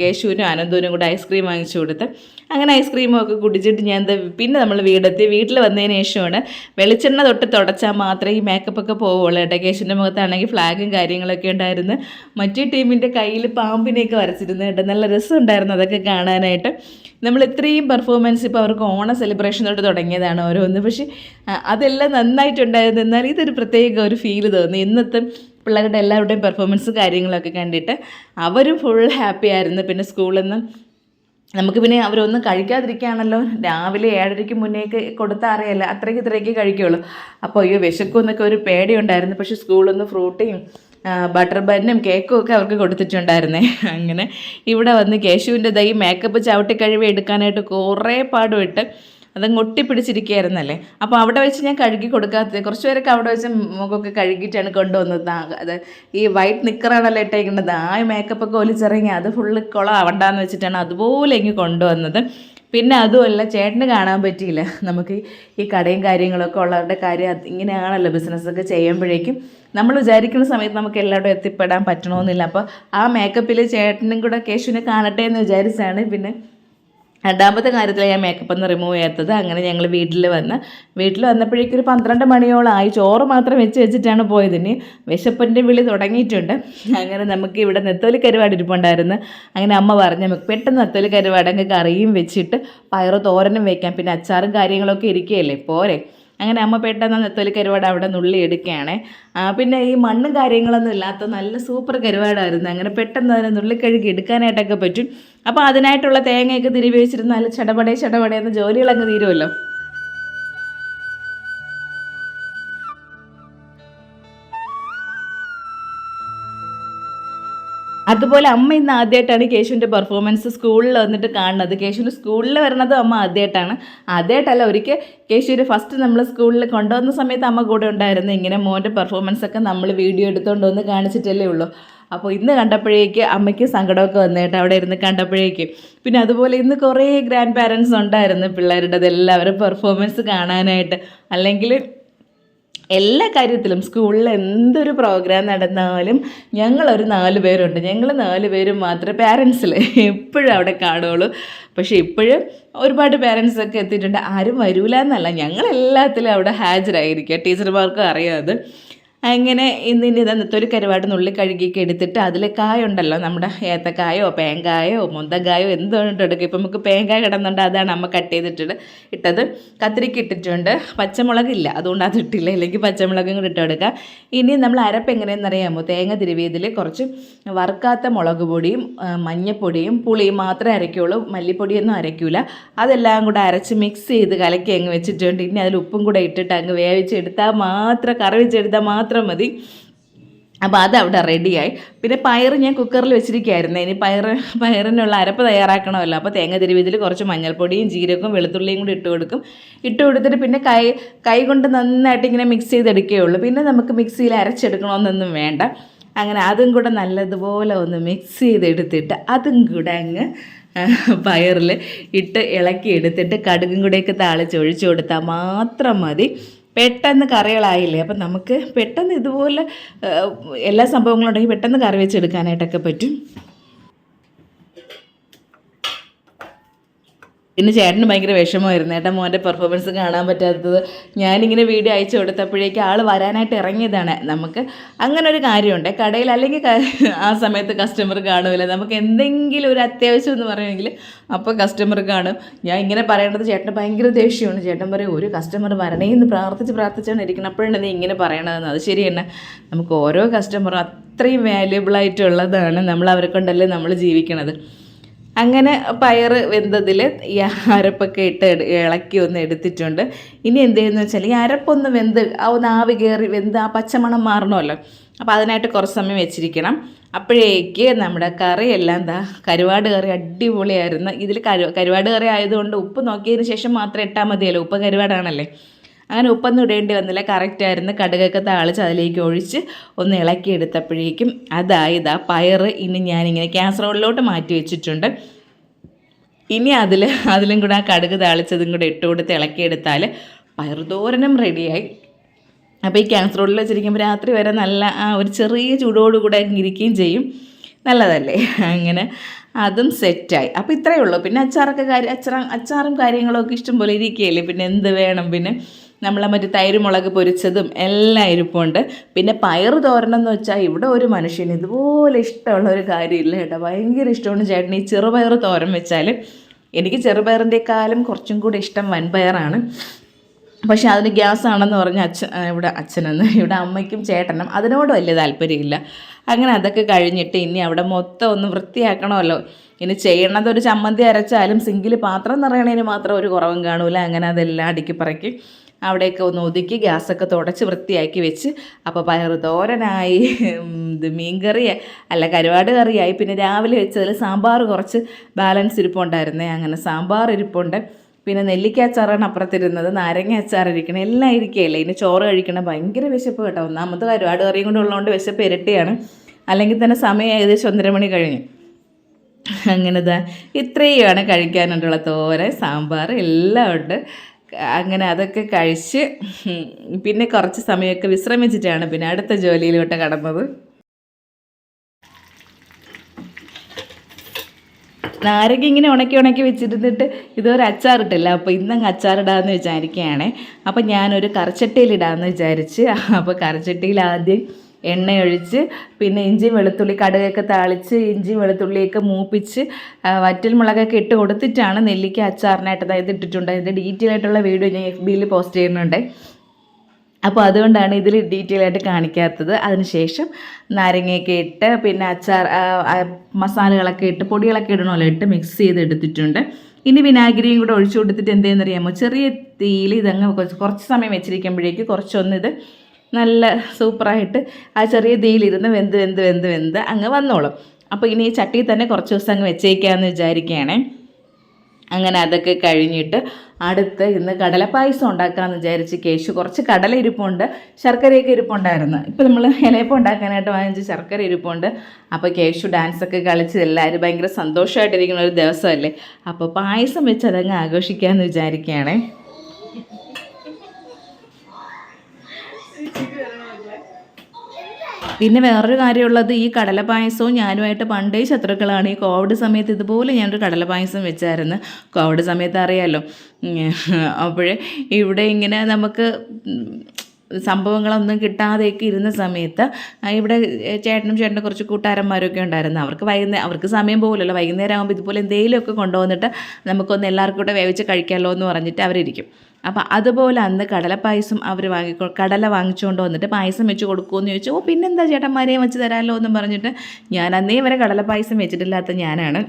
കേശുവിനും അനന്തൂനും കൂടെ ഐസ്ക്രീം വാങ്ങിച്ചു കൊടുത്ത് അങ്ങനെ ഐസ്ക്രീമും ഒക്കെ കുടിച്ചിട്ട് ഞാൻ പിന്നെ നമ്മൾ വീടെത്തി. വീട്ടിൽ വന്നതിന് ശേഷമാണ് വെളിച്ചെണ്ണ തൊട്ട് തുടച്ചാൽ മാത്രമേ ഈ മേക്കപ്പ് ഒക്കെ പോവുള്ളൂ കേട്ടോ. കേശുവിന്റെ മുഖത്താണെങ്കിൽ ഫ്ലാഗും കാര്യങ്ങളൊക്കെ ഉണ്ടായിരുന്നു. മറ്റേ ടീമിന്റെ കയ്യിൽ പാമ്പിനെയൊക്കെ വരച്ചിരുന്നു കേട്ടോ. നല്ല രസമുണ്ടായിരുന്നു അതൊക്കെ കാണാനായിട്ട്. നമ്മൾ ഇത്രയും പെർഫോമൻസ് ഇപ്പോൾ അവർക്ക് ഓണ സെലിബ്രേഷൻ തുടങ്ങിയതാണ് ഓരോന്ന്. പക്ഷേ അതെല്ലാം നന്നായിട്ടുണ്ടായിരുന്നു. എന്നാൽ ഇതൊരു പ്രത്യേക ഒരു ഫീൽ തോന്നി. ഇന്നത്തെ പിള്ളേരുടെ എല്ലാവരുടെയും പെർഫോമൻസ് കാര്യങ്ങളൊക്കെ കണ്ടിട്ട് അവരും ഫുൾ ഹാപ്പി ആയിരുന്നു. പിന്നെ സ്കൂളിൽ നിന്ന് നമുക്ക് പിന്നെ അവരൊന്നും കഴിക്കാതിരിക്കുകയാണല്ലോ. രാവിലെ ഏഴരയ്ക്ക് മുന്നേക്ക് കൊടുത്താൽ അറിയില്ല. അത്രയ്ക്ക് ഇത്രയ്ക്ക് കഴിക്കുള്ളൂ. അപ്പോൾ അയ്യോ വിശക്കും എന്നൊക്കെ ഒരു പേടിയുണ്ടായിരുന്നു. പക്ഷേ സ്കൂളിൽ നിന്ന് ഫ്രൂട്ടിയും ബട്ടർ ബന്നും കേക്കും ഒക്കെ അവർക്ക് കൊടുത്തിട്ടുണ്ടായിരുന്നേ. അങ്ങനെ ഇവിടെ വന്ന് കേശുവിന്റെ ദൈ മേക്കപ്പ് ചവിട്ടി കഴിവ് എടുക്കാനായിട്ട് കുറേ പാടുപെട്ട് അതങ്ങ് ഒട്ടിപ്പിടിച്ചിരിക്കുകയായിരുന്നല്ലേ? അപ്പോൾ അവിടെ വെച്ച് ഞാൻ കഴുകി കൊടുക്കാത്തത് കുറച്ച് പേരൊക്കെ അവിടെ വെച്ച് മുഖമൊക്കെ കഴുകിയിട്ടാണ് കൊണ്ടുവന്നത്. അത് ഈ വൈറ്റ് നിക്കറാണല്ലോ ഇട്ടേക്കുന്നത്. ആ മേക്കപ്പൊക്കെ ഒലിച്ചിറങ്ങി അത് ഫുള്ള് കുളം ആവണ്ടെന്ന് വെച്ചിട്ടാണ് അതുപോലെ ഇങ്ങ് കൊണ്ടുവന്നത്. പിന്നെ അതുമല്ല ചേട്ടന് കാണാൻ പറ്റിയില്ല. നമുക്ക് ഈ- കടയും കാര്യങ്ങളൊക്കെ ഉള്ളവരുടെ കാര്യം ഇങ്ങനെയാണല്ലോ ബിസിനസ്സൊക്കെ ചെയ്യുമ്പോഴേക്കും. നമ്മൾ വിചാരിക്കുന്ന സമയത്ത് നമുക്ക് എല്ലായിടും എത്തിപ്പെടാൻ പറ്റണമെന്നില്ല അപ്പോൾ ആ മേക്കപ്പിൽ ചേട്ടനും കൂടെ കേശുവിനെ കാണട്ടെ എന്ന് വിചാരിച്ചാണ് പിന്നെ രണ്ടാമത്തെ കാര്യത്തിൽ ഞാൻ മേക്കപ്പ് ഒന്ന് റിമൂവ് ചെയ്യാത്തത്. അങ്ങനെ ഞങ്ങൾ വീട്ടിൽ വന്ന് വീട്ടിൽ വന്നപ്പോഴേക്കും ഒരു പന്ത്രണ്ട് മണിയോളമായി ചോറ് മാത്രം വെച്ച് വെച്ചിട്ടാണ് പോയത് ഇനി. വിശപ്പിന്റെ വിളി തുടങ്ങിയിട്ടുണ്ട്. അങ്ങനെ നമുക്ക് ഇവിടെ നെത്തോലി കരുവാട് ഇരിപ്പുണ്ടായിരുന്നു. അങ്ങനെ അമ്മ പറഞ്ഞു നമുക്ക് പെട്ടെന്ന് നെത്തോലി കരുവാടങ്ങ് കറിയും വെച്ചിട്ട് പയറ് തോരനും വെക്കാം. പിന്നെ അച്ചാറും കാര്യങ്ങളൊക്കെ ഇരിക്കുകയല്ലേ? പോരെ. അങ്ങനെ അമ്മ പെട്ടെന്ന് നെത്തോലി കരുവാട് അവിടെ നുള്ളി എടുക്കുകയാണ്. പിന്നെ ഈ മണ്ണും കാര്യങ്ങളൊന്നും ഇല്ലാത്ത നല്ല സൂപ്പർ കരുവാടായിരുന്നു. അങ്ങനെ പെട്ടെന്ന് അതിനെ നുള്ളിക്കഴുകി എടുക്കാനായിട്ടൊക്കെ പറ്റും. അപ്പോൾ അതിനായിട്ടുള്ള തേങ്ങയൊക്കെ തിരി വെച്ചിരുന്ന് നല്ല ചടപടേ ചടപടേന്ന് ജോലികളങ്ങ് തീരുമല്ലോ. അതുപോലെ അമ്മ ഇന്ന് ആദ്യമായിട്ടാണ് കേശുവിന്റെ പെർഫോമൻസ് സ്കൂളിൽ വന്നിട്ട് കാണുന്നത്. കേശുവിന്റെ സ്കൂളിൽ വരുന്നത് അമ്മ ആദ്യമായിട്ടാണ് ആദ്യമായിട്ടല്ല ഒരിക്കൽ കേശുവിന് ഫസ്റ്റ് നമ്മൾ സ്കൂളിൽ കൊണ്ടുവന്ന സമയത്ത് അമ്മ കൂടെ ഉണ്ടായിരുന്നു. ഇങ്ങനെ മോന്റെ പെർഫോമൻസ് ഒക്കെ നമ്മൾ വീഡിയോ എടുത്തുകൊണ്ട് വന്ന് കാണിച്ചിട്ടല്ലേ ഉള്ളൂ. അപ്പോൾ ഇന്ന് കണ്ടപ്പോഴേക്ക് അമ്മയ്ക്ക് സങ്കടമൊക്കെ വന്നിട്ട് അവിടെ ഇരുന്ന് കണ്ടപ്പോഴേക്ക്. പിന്നെ അതുപോലെ ഇന്ന് കുറേ ഗ്രാൻഡ് പാരൻസ് ഉണ്ടായിരുന്നു പിള്ളേരുടെ എല്ലാവരും പെർഫോമൻസ് കാണാനായിട്ട്. അല്ലെങ്കിൽ എല്ലാ കാര്യത്തിലും സ്കൂളിൽ എന്തൊരു പ്രോഗ്രാം നടന്നാലും ഞങ്ങളൊരു നാല് പേരുണ്ട്. ഞങ്ങൾ നാല് പേരും മാത്രമേ പാരൻസിൽ എപ്പോഴും അവിടെ കാണുള്ളൂ പക്ഷേ ഇപ്പോഴും ഒരുപാട് പാരൻസൊക്കെ എത്തിയിട്ടുണ്ട്. ആരും വരൂല എന്നല്ല ഞങ്ങൾ അവിടെ ഹാജരായിരിക്കുക ടീച്ചർമാർക്കും അറിയാം അത്. അങ്ങനെ ഇന്നിനി ഇന്നത്തെ ഒരു കരുവാട് നുള്ളി കഴുകിയൊക്കെ എടുത്തിട്ട് അതിൽ കായ ഉണ്ടല്ലോ നമ്മുടെ ഏത്തക്കായോ പേങ്കായോ മുന്തക്കായോ എന്തുകൊണ്ട് എടുക്കും ഇപ്പം നമുക്ക് പേങ്കായ കിടന്നുണ്ട് അതാണ് അമ്മ കട്ട് ചെയ്തിട്ട് ഇട്ടത്. കത്തിരിക്ക ഇട്ടിട്ടുണ്ട്. പച്ചമുളകില്ല അതുകൊണ്ട് അത് ഇട്ടില്ല. ഇല്ലെങ്കിൽ പച്ചമുളകും കൂടി ഇട്ട് കൊടുക്കുക. ഇനി നമ്മൾ അരപ്പ് എങ്ങനെയെന്ന് അറിയാമോ? തേങ്ങ തിരുവിയതിൽ കുറച്ച് വറുക്കാത്ത മുളക് പൊടിയും മഞ്ഞപ്പൊടിയും പുളിയും മാത്രമേ അരയ്ക്കുള്ളൂ. മല്ലിപ്പൊടിയൊന്നും അരയ്ക്കൂല. അതെല്ലാം കൂടെ അരച്ച് മിക്സ് ചെയ്ത് കലക്കി അങ്ങ് വെച്ചിട്ടുണ്ട്. ഇനി അതിൽ ഉപ്പും കൂടെ ഇട്ടിട്ട് അങ്ങ് വേവിച്ചെടുത്താൽ മാത്രം കറി വെച്ചെടുത്താൽ മാത്രം മതി. അപ്പോൾ അത് അവിടെ റെഡിയായി പിന്നെ പയർ ഞാൻ കുക്കറിൽ വെച്ചിരിക്കുകയായിരുന്നു ഇനി പയർ പയറിനുള്ള അരപ്പ് തയ്യാറാക്കണമല്ലോ. അപ്പോൾ തേങ്ങ തിരുവിതിൽ കുറച്ച് മഞ്ഞൾപ്പൊടിയും ജീരകവും വെളുത്തുള്ളിയും കൂടി ഇട്ട് കൊടുക്കും. ഇട്ട് കൊടുത്തിട്ട് പിന്നെ കൈ കൈ കൊണ്ട് നന്നായിട്ട് ഇങ്ങനെ മിക്സ് ചെയ്തെടുക്കുകയുള്ളൂ പിന്നെ നമുക്ക് മിക്സിയിൽ അരച്ചെടുക്കണമെന്നൊന്നും വേണ്ട. അങ്ങനെ അതും കൂടെ നല്ലതുപോലെ ഒന്ന് മിക്സ് ചെയ്തെടുത്തിട്ട് അതും കൂടെ അങ്ങ് പയറിൽ ഇട്ട് ഇളക്കി എടുത്തിട്ട് കടുകും കൂടെയൊക്കെ താളിച്ച് ഒഴിച്ചു കൊടുത്താൽ മാത്രം മതി. പെട്ടെന്ന് കറികളായില്ലേ? അപ്പം നമുക്ക് പെട്ടെന്ന് ഇതുപോലെ എല്ലാ സംഭവങ്ങളുണ്ടെങ്കിൽ പെട്ടെന്ന് കറി വെച്ചെടുക്കാനായിട്ടൊക്കെ പറ്റും. പിന്നെ ചേട്ടന് ഭയങ്കര വിഷമമായിരുന്നു. ഏട്ടാ മോന്റെ പെർഫോമൻസ് കാണാൻ പറ്റാത്തത്. ഞാനിങ്ങനെ വീഡിയോ അയച്ചു കൊടുത്തപ്പോഴേക്ക് ആൾ വരാനായിട്ട് ഇറങ്ങിയതാണ്. നമുക്ക് അങ്ങനെ ഒരു കാര്യമുണ്ട്. കടയിൽ അല്ലെങ്കിൽ ആ സമയത്ത് കസ്റ്റമർ കാണുമില്ല നമുക്ക് എന്തെങ്കിലും ഒരു അത്യാവശ്യം എന്ന് പറയുമെങ്കിൽ അപ്പോൾ കസ്റ്റമർ കാണും. ഞാൻ ഇങ്ങനെ പറയേണ്ടത് ചേട്ടന് ഭയങ്കര ദേഷ്യമാണ്. ചേട്ടൻ പറയും ഒരു കസ്റ്റമർ വരണേ എന്ന് പ്രാർത്ഥിച്ച് പ്രാർത്ഥിച്ചാണ് ഇരിക്കുന്നത് അപ്പോഴാണ് നീ ഇങ്ങനെ പറയണതെന്ന്. അത് ശരി തന്നെ. നമുക്ക് ഓരോ കസ്റ്റമറും അത്രയും വാല്യുബിളായിട്ടുള്ളതാണ് നമ്മൾ അവരെ കൊണ്ടല്ലേ നമ്മൾ ജീവിക്കണത്. അങ്ങനെ പയർ വെന്തതിൽ ഈ അരപ്പൊക്കെ ഇട്ട് ഇളക്കി ഒന്ന് എടുത്തിട്ടുണ്ട്. ഇനി എന്ത് ചെയ്യുന്നു വെച്ചാൽ ഈ അരപ്പൊന്ന് വെന്ത് ആ ഒന്ന് ആവി കയറി വെന്ത് ആ പച്ചമണം മാറണമല്ലോ. അപ്പോൾ അതിനായിട്ട് കുറച്ച് സമയം വെച്ചിരിക്കണം. അപ്പോഴേക്ക് നമ്മുടെ കറിയെല്ലാം എന്താ കരുവാട് കറി അടിപൊളിയായിരുന്നു. ഇതിൽ കരു കരുവാട് കറി ആയതുകൊണ്ട് ഉപ്പ് നോക്കിയതിന് ശേഷം മാത്രം ഇട്ടാൽ മതിയല്ലോ. ഉപ്പ് കരുവാടാണല്ലേ? അങ്ങനെ ഉപ്പൊന്നും ഇടേണ്ടി വന്നില്ല. കറക്റ്റായിരുന്നു കടുകൊക്കെ താളിച്ച് അതിലേക്ക് ഒഴിച്ച് ഒന്ന് ഇളക്കി എടുത്തപ്പോഴേക്കും അതായത് ആ പയറ് ഇനി ഞാനിങ്ങനെ കാസറോളിലോട്ട് മാറ്റി വെച്ചിട്ടുണ്ട്. ഇനി അതിൽ അതിലും കൂടെ ആ കടുക് താളിച്ചതും കൂടെ ഇട്ട് കൊടുത്ത് ഇളക്കിയെടുത്താൽ പയറുതോരനും റെഡിയായി അപ്പോൾ ഈ ക്യാൻസർ റോഡിൽ വെച്ചിരിക്കുമ്പോൾ രാത്രി വരെ നല്ല ഒരു ചെറിയ ചൂടോടുകൂടെ ഇരിക്കുകയും ചെയ്യും. നല്ലതല്ലേ? അങ്ങനെ അതും സെറ്റായി അപ്പോൾ ഇത്രയേ ഉള്ളൂ. പിന്നെ അച്ചാറൊക്കെ കാര്യം അച്ചാർ അച്ചാറും കാര്യങ്ങളൊക്കെ ഇഷ്ടം പോലെ ഇരിക്കുകയല്ലേ? പിന്നെ എന്ത് വേണം? പിന്നെ നമ്മളെ മറ്റേ തൈര് മുളക് പൊരിച്ചതും എല്ലാം ഇരിപ്പുണ്ട്. പിന്നെ പയർ തോരണം എന്ന് വെച്ചാൽ ഇവിടെ ഒരു മനുഷ്യന് ഇതുപോലെ ഇഷ്ടമുള്ള ഒരു കാര്യമില്ല കേട്ടോ. ഭയങ്കര ഇഷ്ടമാണ് ചേട്ടൻ ഈ ചെറുപയർ തോരൻ വെച്ചാൽ എനിക്ക് ചെറുപയറിന്റെക്കാളും കുറച്ചും കൂടി ഇഷ്ടം വൻപയറാണ്. പക്ഷേ അതിന് ഗ്യാസ് ആണെന്ന് പറഞ്ഞ അച്ഛൻ ഇവിടെ അച്ഛനെന്ന് ഇവിടെ അമ്മയ്ക്കും ചേട്ടനും അതിനോട് വലിയ താല്പര്യമില്ല. അങ്ങനെ അതൊക്കെ കഴിഞ്ഞിട്ട് ഇനി അവിടെ മൊത്തം ഒന്ന് വൃത്തിയാക്കണമല്ലോ. ഇനി ചെയ്യണത് ഒരു ചമ്മന്തി അരച്ചാലും സിങ്കിൽ പാത്രം നിറയണതിന് മാത്രം ഒരു കുറവും കാണൂല. അങ്ങനെ അതെല്ലാം അടുക്കി പറക്കി. അവിടെയൊക്കെ ഒന്ന് ഒതുക്കി ഗ്യാസൊക്കെ തുടച്ച് വൃത്തിയാക്കി വെച്ച് അപ്പോൾ പയർ തോരനായി ഇത് മീൻകറി അല്ല കരുവാട് കറിയായി. പിന്നെ രാവിലെ വെച്ചതിൽ സാമ്പാർ കുറച്ച് ബാലൻസ് ഇരിപ്പുണ്ടായിരുന്നേ. അങ്ങനെ സാമ്പാർ ഇരിപ്പുണ്ട്. പിന്നെ നെല്ലിക്ക അച്ചാറാണ് അപ്പുറത്തിരുന്നത്. നാരങ്ങ അച്ചാർ ഇരിക്കണം എല്ലാം ഇരിക്കുകയല്ലേ ഇനി ചോറ് കഴിക്കണം ഭയങ്കര വിശപ്പ് കേട്ടോ. ഒന്നാമത് കരുവാട് കറിയും കൊണ്ട് ഉള്ളതുകൊണ്ട് വിശപ്പ് ഇരട്ടിയാണ്. അല്ലെങ്കിൽ തന്നെ സമയം ഏകദേശം ഒന്നര മണി കഴിഞ്ഞു. അങ്ങനെ ഇതാ ഇത്രയുമാണ് കഴിക്കാനായിട്ടുള്ള തോരൻ സാമ്പാർ എല്ലാം ഉണ്ട്. അങ്ങനെ അതൊക്കെ കഴിച്ച് പിന്നെ കുറച്ച് സമയമൊക്കെ വിശ്രമിച്ചിട്ടാണ് പിന്നെ അടുത്ത ജോലിയിലോട്ട് കടന്നത്. നാരങ്ങ ഇങ്ങനെ ഉണക്കി ഉണക്കി വെച്ചിരുന്നിട്ട് ഇതുവരെ അച്ചാറിട്ടില്ല അപ്പോൾ ഇന്നങ്ങ് അച്ചാറിടാമെന്ന് വിചാരിക്കുകയാണേ. അപ്പം ഞാനൊരു കറച്ചട്ടിയിലിടാമെന്ന് വിചാരിച്ച്. അപ്പോൾ കറിച്ചട്ടിയിൽ ആദ്യം എണ്ണയൊഴിച്ച് പിന്നെ ഇഞ്ചി വെളുത്തുള്ളി കടുകൊക്കെ താളിച്ച് ഇഞ്ചി വെളുത്തുള്ളിയൊക്കെ മൂപ്പിച്ച് വറ്റൽ മുളകൊക്കെ ഇട്ട് കൊടുത്തിട്ടാണ് നെല്ലിക്ക അച്ചാറിനായിട്ട് അതായത് ഇട്ടിട്ടുണ്ട്. അതിന്റെ ഡീറ്റെയിൽ ആയിട്ടുള്ള വീഡിയോ ഞാൻ എഫ് ബിയിൽ പോസ്റ്റ് ചെയ്യുന്നുണ്ട്. അപ്പോൾ അതുകൊണ്ടാണ് ഇതിൽ ഡീറ്റെയിൽ ആയിട്ട് കാണിക്കാത്തത്. അതിനുശേഷം നാരങ്ങയൊക്കെ ഇട്ട് പിന്നെ അച്ചാർ മസാലകളൊക്കെ ഇട്ട് പൊടികളൊക്കെ ഇടണമല്ലോ ഇട്ട് മിക്സ് ചെയ്ത് എടുത്തിട്ടുണ്ട് ഇനി വിനാഗിരിയും കൂടെ ഒഴിച്ചു കൊടുത്തിട്ട് എന്തെന്നറിയാമോ ചെറിയ തീയിൽ ഇതങ്ങ് കുറച്ച് സമയം വെച്ചിരിക്കുമ്പോഴേക്ക് കുറച്ചൊന്നിത് നല്ല സൂപ്പറായിട്ട് ആ ചെറിയ തീയിലിരുന്ന് വെന്ത് വെന്ത് വെന്ത് വെന്ത് അങ്ങ് വന്നോളും. അപ്പോൾ ഇനി ഈ ചട്ടിയിൽ തന്നെ കുറച്ച് ദിവസം അങ്ങ് വെച്ചേക്കാമെന്ന് വിചാരിക്കുകയാണേ. അങ്ങനെ അതൊക്കെ കഴിഞ്ഞിട്ട് അടുത്ത് ഇന്ന് പായസം ഉണ്ടാക്കാമെന്ന് വിചാരിച്ച് കേശു കുറച്ച് കടല ഇരിപ്പുണ്ട് ശർക്കരയൊക്കെ ഇരിപ്പുണ്ടായിരുന്നു. ഇപ്പോൾ നമ്മൾ ഇലയപ്പം ഉണ്ടാക്കാനായിട്ട് വാങ്ങിച്ച് ശർക്കര ഇരിപ്പുണ്ട്. അപ്പോൾ കേശു ഡാൻസൊക്കെ കളിച്ച് എല്ലാവരും ഭയങ്കര സന്തോഷമായിട്ടിരിക്കുന്ന ഒരു ദിവസമല്ലേ? അപ്പോൾ പായസം വെച്ച് അതങ്ങ് ആഘോഷിക്കാമെന്ന് വിചാരിക്കുകയാണേ. പിന്നെ വേറൊരു കാര്യമുള്ളത് ഈ കടല പായസവും ഞാനുമായിട്ട് പണ്ടേ ശത്രുക്കളാണ്. ഈ കോവിഡ് സമയത്ത് ഇതുപോലെ ഞാനൊരു കടല പായസം വെച്ചായിരുന്നു. കോവിഡ് സമയത്ത് അറിയാമല്ലോ അപ്പോഴേ ഇവിടെ ഇങ്ങനെ നമുക്ക് സംഭവങ്ങളൊന്നും കിട്ടാതെയൊക്കെ ഇരുന്ന സമയത്ത് ഇവിടെ ചേട്ടനും ചേട്ടന്റെ കുറച്ച് കൂട്ടുകാരന്മാരൊക്കെ ഉണ്ടായിരുന്നു. അവർക്ക് വൈകുന്നേരം അവർക്ക് സമയം പോകില്ലല്ലോ. വൈകുന്നേരം ആകുമ്പോൾ ഇതുപോലെ എന്തെങ്കിലുമൊക്കെ കൊണ്ടുവന്നിട്ട് നമുക്കൊന്ന് എല്ലാവർക്കും കൂടെ വേവിച്ച് കഴിക്കാമല്ലോ എന്ന് പറഞ്ഞിട്ട് അവരിരിക്കും. അപ്പോൾ അതുപോലെ അന്ന് കടലപ്പായസം അവർ വാങ്ങിക്കോ കടല വാങ്ങിച്ചുകൊണ്ട് വന്നിട്ട് പായസം വെച്ച് കൊടുക്കുമെന്ന് ചോദിച്ചു. ഓ പിന്നെന്താ ചേട്ടന്മാരെയും വെച്ച് തരാമല്ലോ എന്നും പറഞ്ഞിട്ട് ഞാൻ അന്നേ വരെ കടലപ്പായസം വെച്ചിട്ടില്ലാത്ത ഞാനാണ്.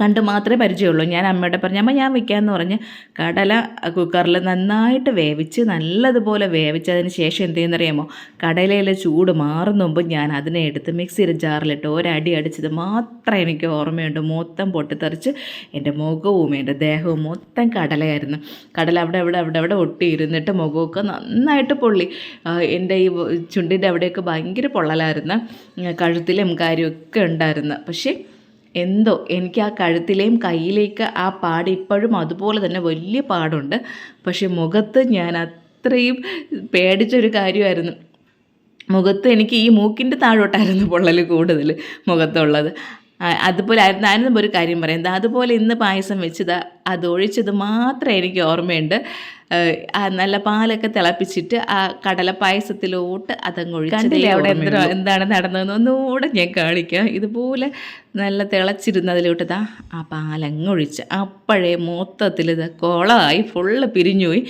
കണ്ട് മാത്രമേ പരിചയമുള്ളൂ. ഞാൻ അമ്മയോട് പറഞ്ഞു അമ്മ ഞാൻ വയ്ക്കാമെന്ന് പറഞ്ഞ് കടല കുക്കറിൽ നന്നായിട്ട് വേവിച്ച് നല്ലതുപോലെ വേവിച്ചതിന് ശേഷം എന്ത് ചെയ്യുന്നറിയാമോ കടലയിലെ ചൂട് മാറുന്ന മുമ്പ് ഞാൻ അതിനെ എടുത്ത് മിക്സിയുടെ ജാറിലിട്ട് ഒരടി അടിച്ചത് മാത്രം എനിക്ക് ഓർമ്മയുണ്ട്. മൊത്തം പൊട്ടിത്തെറിച്ച് എന്റെ മുഖവും എന്റെ ദേഹവും മൊത്തം കടലയായിരുന്നു. കടല അവിടെ അവിടെ അവിടെ അവിടെ ഒട്ടിയിരുന്നിട്ട് മുഖമൊക്കെ നന്നായിട്ട് പൊള്ളി. എന്റെ ഈ ചുണ്ടിന്റെ അവിടെയൊക്കെ ഭയങ്കര പൊള്ളലായിരുന്നു കഴുത്തിലും കാര്യമൊക്കെ ഉണ്ടായിരുന്നു. പക്ഷേ എന്തോ എനിക്ക് ആ കഴുത്തിലെയും കയ്യിലേക്ക് ആ പാട് ഇപ്പോഴും അതുപോലെ തന്നെ വലിയ പാടുണ്ട്. പക്ഷേ മുഖത്ത് ഞാൻ അത്രയും പേടിച്ചൊരു കാര്യമായിരുന്നു. മുഖത്ത് എനിക്ക് ഈ മൂക്കിന്റെ താഴോട്ടായിരുന്നു പൊള്ളൽ കൂടുതൽ മുഖത്തുള്ളത്. അതുപോലെ ആയിരുന്നു ആയിരുന്നു ഒരു കാര്യം പറയുന്നത് അതുപോലെ ഇന്ന് പായസം വെച്ചത് അത് ഒഴിച്ചത് മാത്രമേ എനിക്ക് ഓർമ്മയുണ്ട്. നല്ല പാലൊക്കെ തിളപ്പിച്ചിട്ട് ആ കടല പായസത്തിലോട്ട് അതങ്ങ് ഒഴിച്ചിട്ടില്ലേ അവിടെ എന്തോ എന്താണ് നടന്നതെന്ന്? ഒന്നുകൂടെ ഞാൻ കാണിക്കാം. ഇതുപോലെ നല്ല തിളച്ചിരുന്നതിലോട്ട് ഇതാ ആ പാലങ്ങൊഴിച്ച് അപ്പോഴേ മൊത്തത്തിൽ ഇത് കുളമായി ഫുള്ള് പിരിഞ്ഞുപോയി.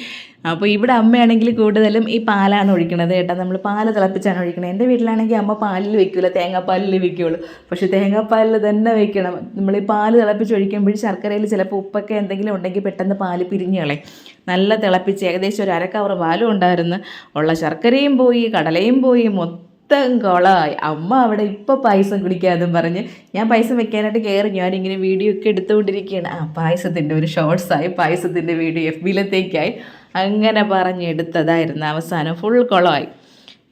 അപ്പോൾ ഇവിടെ അമ്മയാണെങ്കിൽ കൂടുതലും ഈ പാലാണ് ഒഴിക്കണത് കേട്ടോ. നമ്മൾ പാൽ തിളപ്പിച്ചാണ് ഒഴിക്കണത്. എന്റെ വീട്ടിലാണെങ്കിൽ അമ്മ പാലിൽ വെക്കില്ല തേങ്ങാപ്പാലിൽ വെക്കുകയുള്ളൂ പക്ഷേ തേങ്ങാപ്പാലിൽ തന്നെ വെക്കണം. നമ്മൾ ഈ പാൽ തിളപ്പിച്ച് ഒഴിക്കുമ്പോൾ ശർക്കരയിൽ ചിലപ്പോൾ ഉപ്പൊക്കെ എന്തെങ്കിലും ഉണ്ടെങ്കിൽ പെട്ടെന്ന് പാൽ പിരിഞ്ഞ് കളയും. നല്ല തിളപ്പിച്ച് ഏകദേശം ഒരു അരക്കവർ പാലും ഉണ്ടായിരുന്നു. ഉള്ള ശർക്കരയും പോയി കടലയും പോയി മൊത്തം കൊളമായി അമ്മ അവിടെ ഇപ്പോൾ പായസം കുടിക്കാമെന്നും പറഞ്ഞ് ഞാൻ പായസം വെക്കാനായിട്ട് കയറി ഞാനിങ്ങനെ വീഡിയോ ഒക്കെ എടുത്തുകൊണ്ടിരിക്കുകയാണ്. ആ പായസത്തിന്റെ ഒരു ഷോർട്സായി പായസത്തിന്റെ വീഡിയോ എഫ് ബിയിലത്തേക്കായി അങ്ങനെ പറഞ്ഞെടുത്തതായിരുന്നു അവസാനം ഫുൾ കുളമായി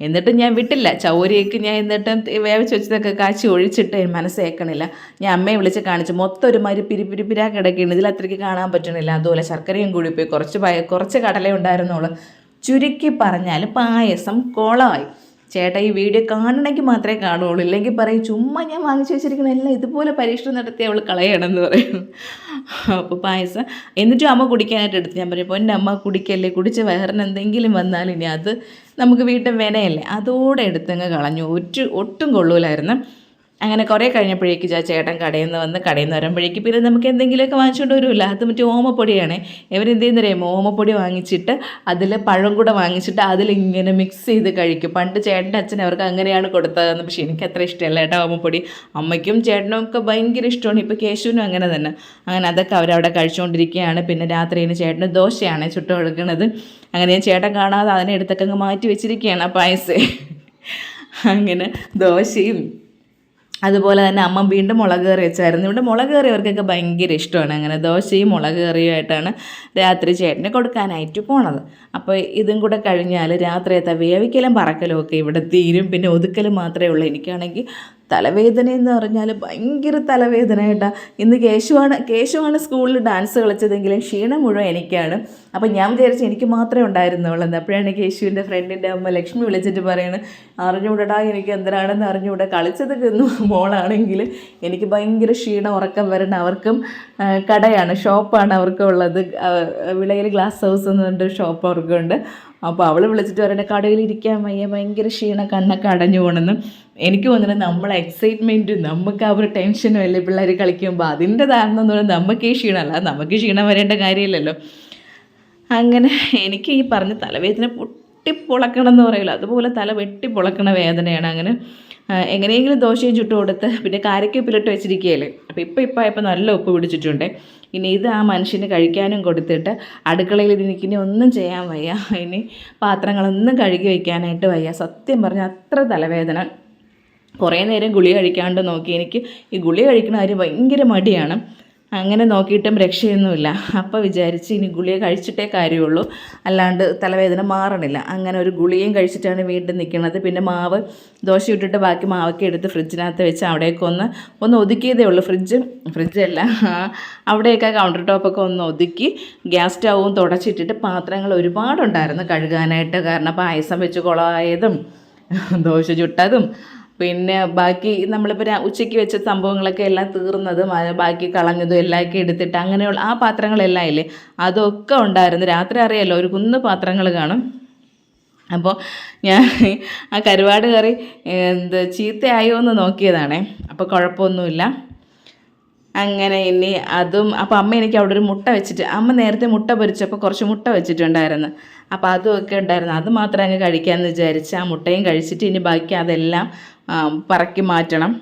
എന്നിട്ട് ഞാൻ വിട്ടില്ല. ചൗരിയൊക്കെ ഞാൻ എന്നിട്ടും വേവിച്ച് വെച്ചതൊക്കെ കാച്ചി ഒഴിച്ചിട്ട് മനസ്സേക്കണില്ല ഞാൻ അമ്മയെ വിളിച്ച് കാണിച്ചു മൊത്തം ഒരു മാതിരി പിരിപിരിപ്പിരാ കിടക്കുകയാണ് ഇതിൽ അത്രയ്ക്ക് കാണാൻ പറ്റണില്ല. അതുപോലെ ശർക്കരയും കൂടി പോയി. കുറച്ച് കുറച്ച് കടല ഉണ്ടായിരുന്നുള്ളൂ ചുരുക്കി പറഞ്ഞാൽ പായസം കുളമായി. ചേട്ടാ ഈ വീഡിയോ കാണണമെങ്കിൽ മാത്രമേ കാണുള്ളൂ ഇല്ലെങ്കിൽ പറയും ചുമ്മാ ഞാൻ വാങ്ങിച്ചു വെച്ചിരിക്കുന്ന എല്ലാം ഇതുപോലെ പരീക്ഷണം നടത്തി അവൾ കളയണമെന്ന് പറയും. അപ്പോൾ പായസം. എന്നിട്ടും അമ്മ കുടിക്കാനായിട്ട് എടുത്ത് ഞാൻ പറയും പൊന്നെ അമ്മ കുടിക്കല്ലേ? കുടിച്ച് വേറെ എന്തെങ്കിലും വന്നാൽ ഇനി അത് നമുക്ക് വീട്ടിൽ വിനയല്ലേ? അതോടെ എടുത്തങ്ങ് കളഞ്ഞു. ഒറ്റ ഒട്ടും കൊള്ളൂലായിരുന്നു. അങ്ങനെ കുറേ കഴിഞ്ഞപ്പോഴേക്ക് ചേട്ടൻ കടയിൽ നിന്ന് വന്ന് കടയിൽ നിന്ന് വരുമ്പോഴേക്ക് പിന്നെ നമുക്ക് എന്തെങ്കിലുമൊക്കെ വാങ്ങിച്ചുകൊണ്ട് വരുമല്ലോ. അത് മറ്റേ ഓമപ്പൊടിയാണ്. ഇവരെന്ത് ചെയ്യുന്നറിയാമോ ഓമപ്പൊടി വാങ്ങിച്ചിട്ട് അതിൽ പഴം കൂടെ വാങ്ങിച്ചിട്ട് അതിലിങ്ങനെ മിക്സ് ചെയ്ത് കഴിക്കും. പണ്ട് ചേട്ടന്റെ അച്ഛൻ അവർക്ക് അങ്ങനെയാണ് കൊടുത്തതെന്ന്. പക്ഷേ എനിക്ക് അത്ര ഇഷ്ടമല്ല ഏട്ടാ ഓമപ്പൊടി. അമ്മയ്ക്കും ചേട്ടനും ഒക്കെ ഭയങ്കര ഇഷ്ടമാണ്. ഇപ്പോൾ കേശുവിനും അങ്ങനെ തന്നെ. അങ്ങനെ അതൊക്കെ അവരവിടെ കഴിച്ചുകൊണ്ടിരിക്കുകയാണ്. പിന്നെ രാത്രിയിൽ ചേട്ടന് ദോശയാണ് ചുട്ടു കൊടുക്കുന്നത് അങ്ങനെ ഞാൻ ചേട്ടൻ കാണാതെ അതിനെ എടുത്തൊക്കെ അങ്ങ് മാറ്റി വെച്ചിരിക്കുകയാണ് ആ പായസേ. അങ്ങനെ ദോശയും അതുപോലെ തന്നെ അമ്മ വീണ്ടും മുളക് കറി വെച്ചായിരുന്നു. ഇവിടെ മുളക് കറി അവർക്കൊക്കെ ഭയങ്കര ഇഷ്ടമാണ്. അങ്ങനെ ദോശയും മുളക് കറിയുമായിട്ടാണ് രാത്രി ചേട്ടന് കൊടുക്കാനായിട്ട് പോണത്. അപ്പോൾ ഇതും കൂടെ കഴിഞ്ഞാൽ രാത്രിയത്തെ വേവിക്കലും പറക്കലും ഒക്കെ ഇവിടെ തീരും. പിന്നെ ഒതുക്കലും മാത്രമേ ഉള്ളൂ. എനിക്കാണെങ്കിൽ തലവേദന എന്ന് പറഞ്ഞാൽ ഭയങ്കര തലവേദന കേട്ടാ. ഇന്ന് കേശുവാണ് കേശുവാണ് സ്കൂളിൽ ഡാൻസ് കളിച്ചതെങ്കിലും ക്ഷീണം മുഴുവൻ എനിക്കാണ്. അപ്പം ഞാൻ വിചാരിച്ചു എനിക്ക് മാത്രമേ ഉണ്ടായിരുന്നുള്ളൂ. അപ്പോഴാണ് കേശുവിന്റെ ഫ്രണ്ടിന്റെ അമ്മ ലക്ഷ്മി വിളിച്ചിട്ട് പറയുന്നത് അറിഞ്ഞുകൂടടാ എനിക്ക് എന്തിനാണെന്ന് അറിഞ്ഞുകൂടെ കളിച്ചത് കിന്നു മോളാണെങ്കിൽ എനിക്ക് ഭയങ്കര ക്ഷീണം ഉറക്കം വരണം അവർക്കും കടയാണ് ഷോപ്പാണ് അവർക്കും ഉള്ളത്. വിളയിൽ ഗ്ലാസ് ഹൗസ് എന്ന് പറഞ്ഞിട്ട് ഷോപ്പ് അവർക്കുണ്ട് അപ്പോൾ അവൾ വിളിച്ചിട്ട് പറയുന്നത് കടയിൽ ഇരിക്കാൻ വയ്യ ഭയങ്കര ക്ഷീണം കണ്ണൊക്കെ അടഞ്ഞു പോകണമെന്ന് എനിക്ക് തോന്നുന്നത് നമ്മളെ എക്സൈറ്റ്മെന്റും നമുക്ക് ആ ഒരു ടെൻഷനും അല്ലേ പിള്ളേർ കളിക്കുമ്പോൾ അതിന്റെ താഴ്ന്നു പറയുന്നത് നമുക്ക് ഈ ക്ഷീണമല്ല നമുക്ക് ക്ഷീണം വരേണ്ട കാര്യമില്ലല്ലോ. അങ്ങനെ എനിക്ക് ഈ പറഞ്ഞ തലവേദന പൊട്ടിപ്പൊളക്കണം എന്ന് പറയില്ല. അതുപോലെ തല വെട്ടിപ്പൊളക്കണ വേദനയാണ്. അങ്ങനെ എങ്ങനെയെങ്കിലും ദോശയും ചുട്ടു കൊടുത്ത് പിന്നെ കാരക്കപ്പിലിട്ട് വെച്ചിരിക്കുകയല്ലേ. അപ്പോൾ ഇപ്പോൾ ഇപ്പോൾ ആയപ്പോൾ നല്ല ഉപ്പ് പിടിച്ചിട്ടുണ്ട്. ഇനി ഇത് ആ മനുഷ്യന് കഴിക്കാനും കൊടുത്തിട്ട് അടുക്കളയിൽ എനിക്കിനി ഒന്നും ചെയ്യാൻ വയ്യ. ഇനി പാത്രങ്ങളൊന്നും കഴുകി വയ്ക്കാനായിട്ട് വയ്യ. സത്യം പറഞ്ഞാൽ അത്ര തലവേദന കുറേ നേരം ഗുളി കഴിക്കാണ്ട് നോക്കി എനിക്ക് ഈ ഗുളി കഴിക്കുന്ന കാര്യം ഭയങ്കര മടിയാണ്. അങ്ങനെ നോക്കിയിട്ടും രക്ഷയൊന്നുമില്ല. അപ്പോൾ വിചാരിച്ച് ഇനി ഗുളിക കഴിച്ചിട്ടേ കാര്യമുള്ളൂ. അല്ലാണ്ട് തലവേദന മാറണില്ല. അങ്ങനെ ഒരു ഗുളിയും കഴിച്ചിട്ടാണ് വീണ്ടും നിൽക്കുന്നത് പിന്നെ മാവ് ദോശ ഇട്ടിട്ട് ബാക്കി മാവൊക്കെ എടുത്ത് ഫ്രിഡ്ജിനകത്ത് വെച്ച് അവിടെയൊക്കെ ഒന്ന് ഒന്ന് ഒതുക്കിയതേ ഉള്ളൂ. ഫ്രിഡ്ജ് ഫ്രിഡ്ജല്ല. അവിടെയൊക്കെ കൗണ്ടർ ടോപ്പൊക്കെ ഒന്ന് ഒതുക്കി ഗ്യാസ് സ്റ്റൗവും തുടച്ചിട്ടിട്ട് പാത്രങ്ങൾ ഒരുപാടുണ്ടായിരുന്നു കഴുകാനായിട്ട്. കാരണം പായസം വെച്ച് കുളമായതും ദോശ ചുട്ടതും പിന്നെ ബാക്കി നമ്മളിപ്പോൾ ഉച്ചയ്ക്ക് വെച്ച സംഭവങ്ങളൊക്കെ എല്ലാം തീർന്നതും ബാക്കി കളഞ്ഞതും എല്ലാമൊക്കെ എടുത്തിട്ട് അങ്ങനെയുള്ള ആ പാത്രങ്ങളെല്ലാം ഇല്ലേ? അതൊക്കെ ഉണ്ടായിരുന്നു. രാത്രി അറിയാമല്ലോ ഒരു കുന്ന് പാത്രങ്ങൾ കാണും. അപ്പോൾ ഞാൻ ആ കരുവാട് കറി എന്ത് ചീത്തയായോ എന്ന് നോക്കിയതാണേ. അപ്പോൾ കുഴപ്പമൊന്നുമില്ല. അങ്ങനെ ഇനി അതും അപ്പോൾ അമ്മ എനിക്ക് അവിടെ ഒരു മുട്ട വെച്ചിട്ട് അമ്മ നേരത്തെ മുട്ട പൊരിച്ചപ്പോൾ കുറച്ച് മുട്ട വെച്ചിട്ടുണ്ടായിരുന്നു. അപ്പോൾ അതും ഒക്കെ ഉണ്ടായിരുന്നു. അത് മാത്രം അങ്ങ് കഴിക്കാമെന്ന് വിചാരിച്ച് ആ മുട്ടയും കഴിച്ചിട്ട് ഇനി ബാക്കി അതെല്ലാം പറക്കി മാറ്റണം.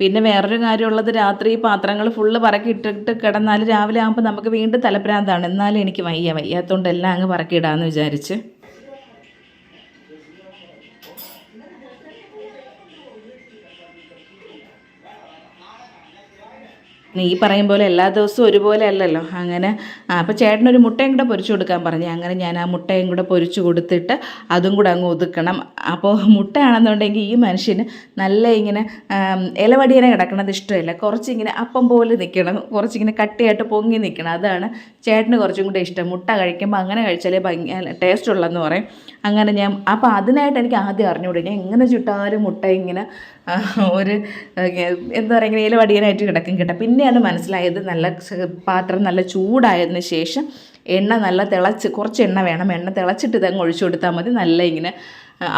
പിന്നെ വേറൊരു കാര്യമുള്ളത് രാത്രി ഈ പാത്രങ്ങൾ ഫുള്ള് പറക്കി ഇട്ടിട്ട് കിടന്നാൽ രാവിലെ ആകുമ്പോൾ നമുക്ക് വീണ്ടും തലപ്രാന്താണ്. എന്നാലും എനിക്ക് വയ്യ. വയ്യാത്തതുകൊണ്ട് എല്ലാം അങ്ങ് പറക്കിയിടാമെന്ന് വിചാരിച്ച്. ഈ പറയും പോലെ എല്ലാ ദിവസവും ഒരുപോലെ അല്ലല്ലോ. അങ്ങനെ അപ്പോൾ ചേട്ടനൊരു മുട്ടയും കൂടെ പൊരിച്ചു കൊടുക്കാൻ പറഞ്ഞു. അങ്ങനെ ഞാൻ ആ മുട്ടയും കൂടെ പൊരിച്ചു കൊടുത്തിട്ട് അതും കൂടെ അങ്ങ് ഒതുക്കണം. അപ്പോൾ മുട്ടയാണെന്നുണ്ടെങ്കിൽ ഈ മനുഷ്യന് നല്ല ഇങ്ങനെ ഇലവടിയനെ കിടക്കണത് ഇഷ്ടമല്ല. കുറച്ചിങ്ങനെ അപ്പം പോലെ നിൽക്കണം കുറച്ചിങ്ങനെ കട്ടിയായിട്ട് പൊങ്ങി നിൽക്കണം അതാണ് ചേട്ടന് കുറച്ചും കൂടെ ഇഷ്ടം. മുട്ട കഴിക്കുമ്പോൾ അങ്ങനെ കഴിച്ചാലേ ഭംഗി ടേസ്റ്റ് ഉള്ളതെന്ന് പറയും. അങ്ങനെ ഞാൻ അപ്പോൾ അതിനായിട്ട് എനിക്ക് ആദ്യം അറിഞ്ഞുകൂടി. ഞാൻ എങ്ങനെ ചുട്ടാലും മുട്ട ഇങ്ങനെ ഒരു എന്താ പറയുക ഇങ്ങനെ ഇലവടിയനായിട്ട് കിടക്കും കേട്ടോ. പിന്നെയാണ് മനസ്സിലായത് നല്ല പാത്രം നല്ല ചൂടായതിന് ശേഷം എണ്ണ നല്ല തിളച്ച് കുറച്ച് എണ്ണ വേണം. എണ്ണ തിളച്ചിട്ട് ഇതങ്ങ് ഒഴിച്ചു കൊടുത്താൽ മതി. നല്ല ഇങ്ങനെ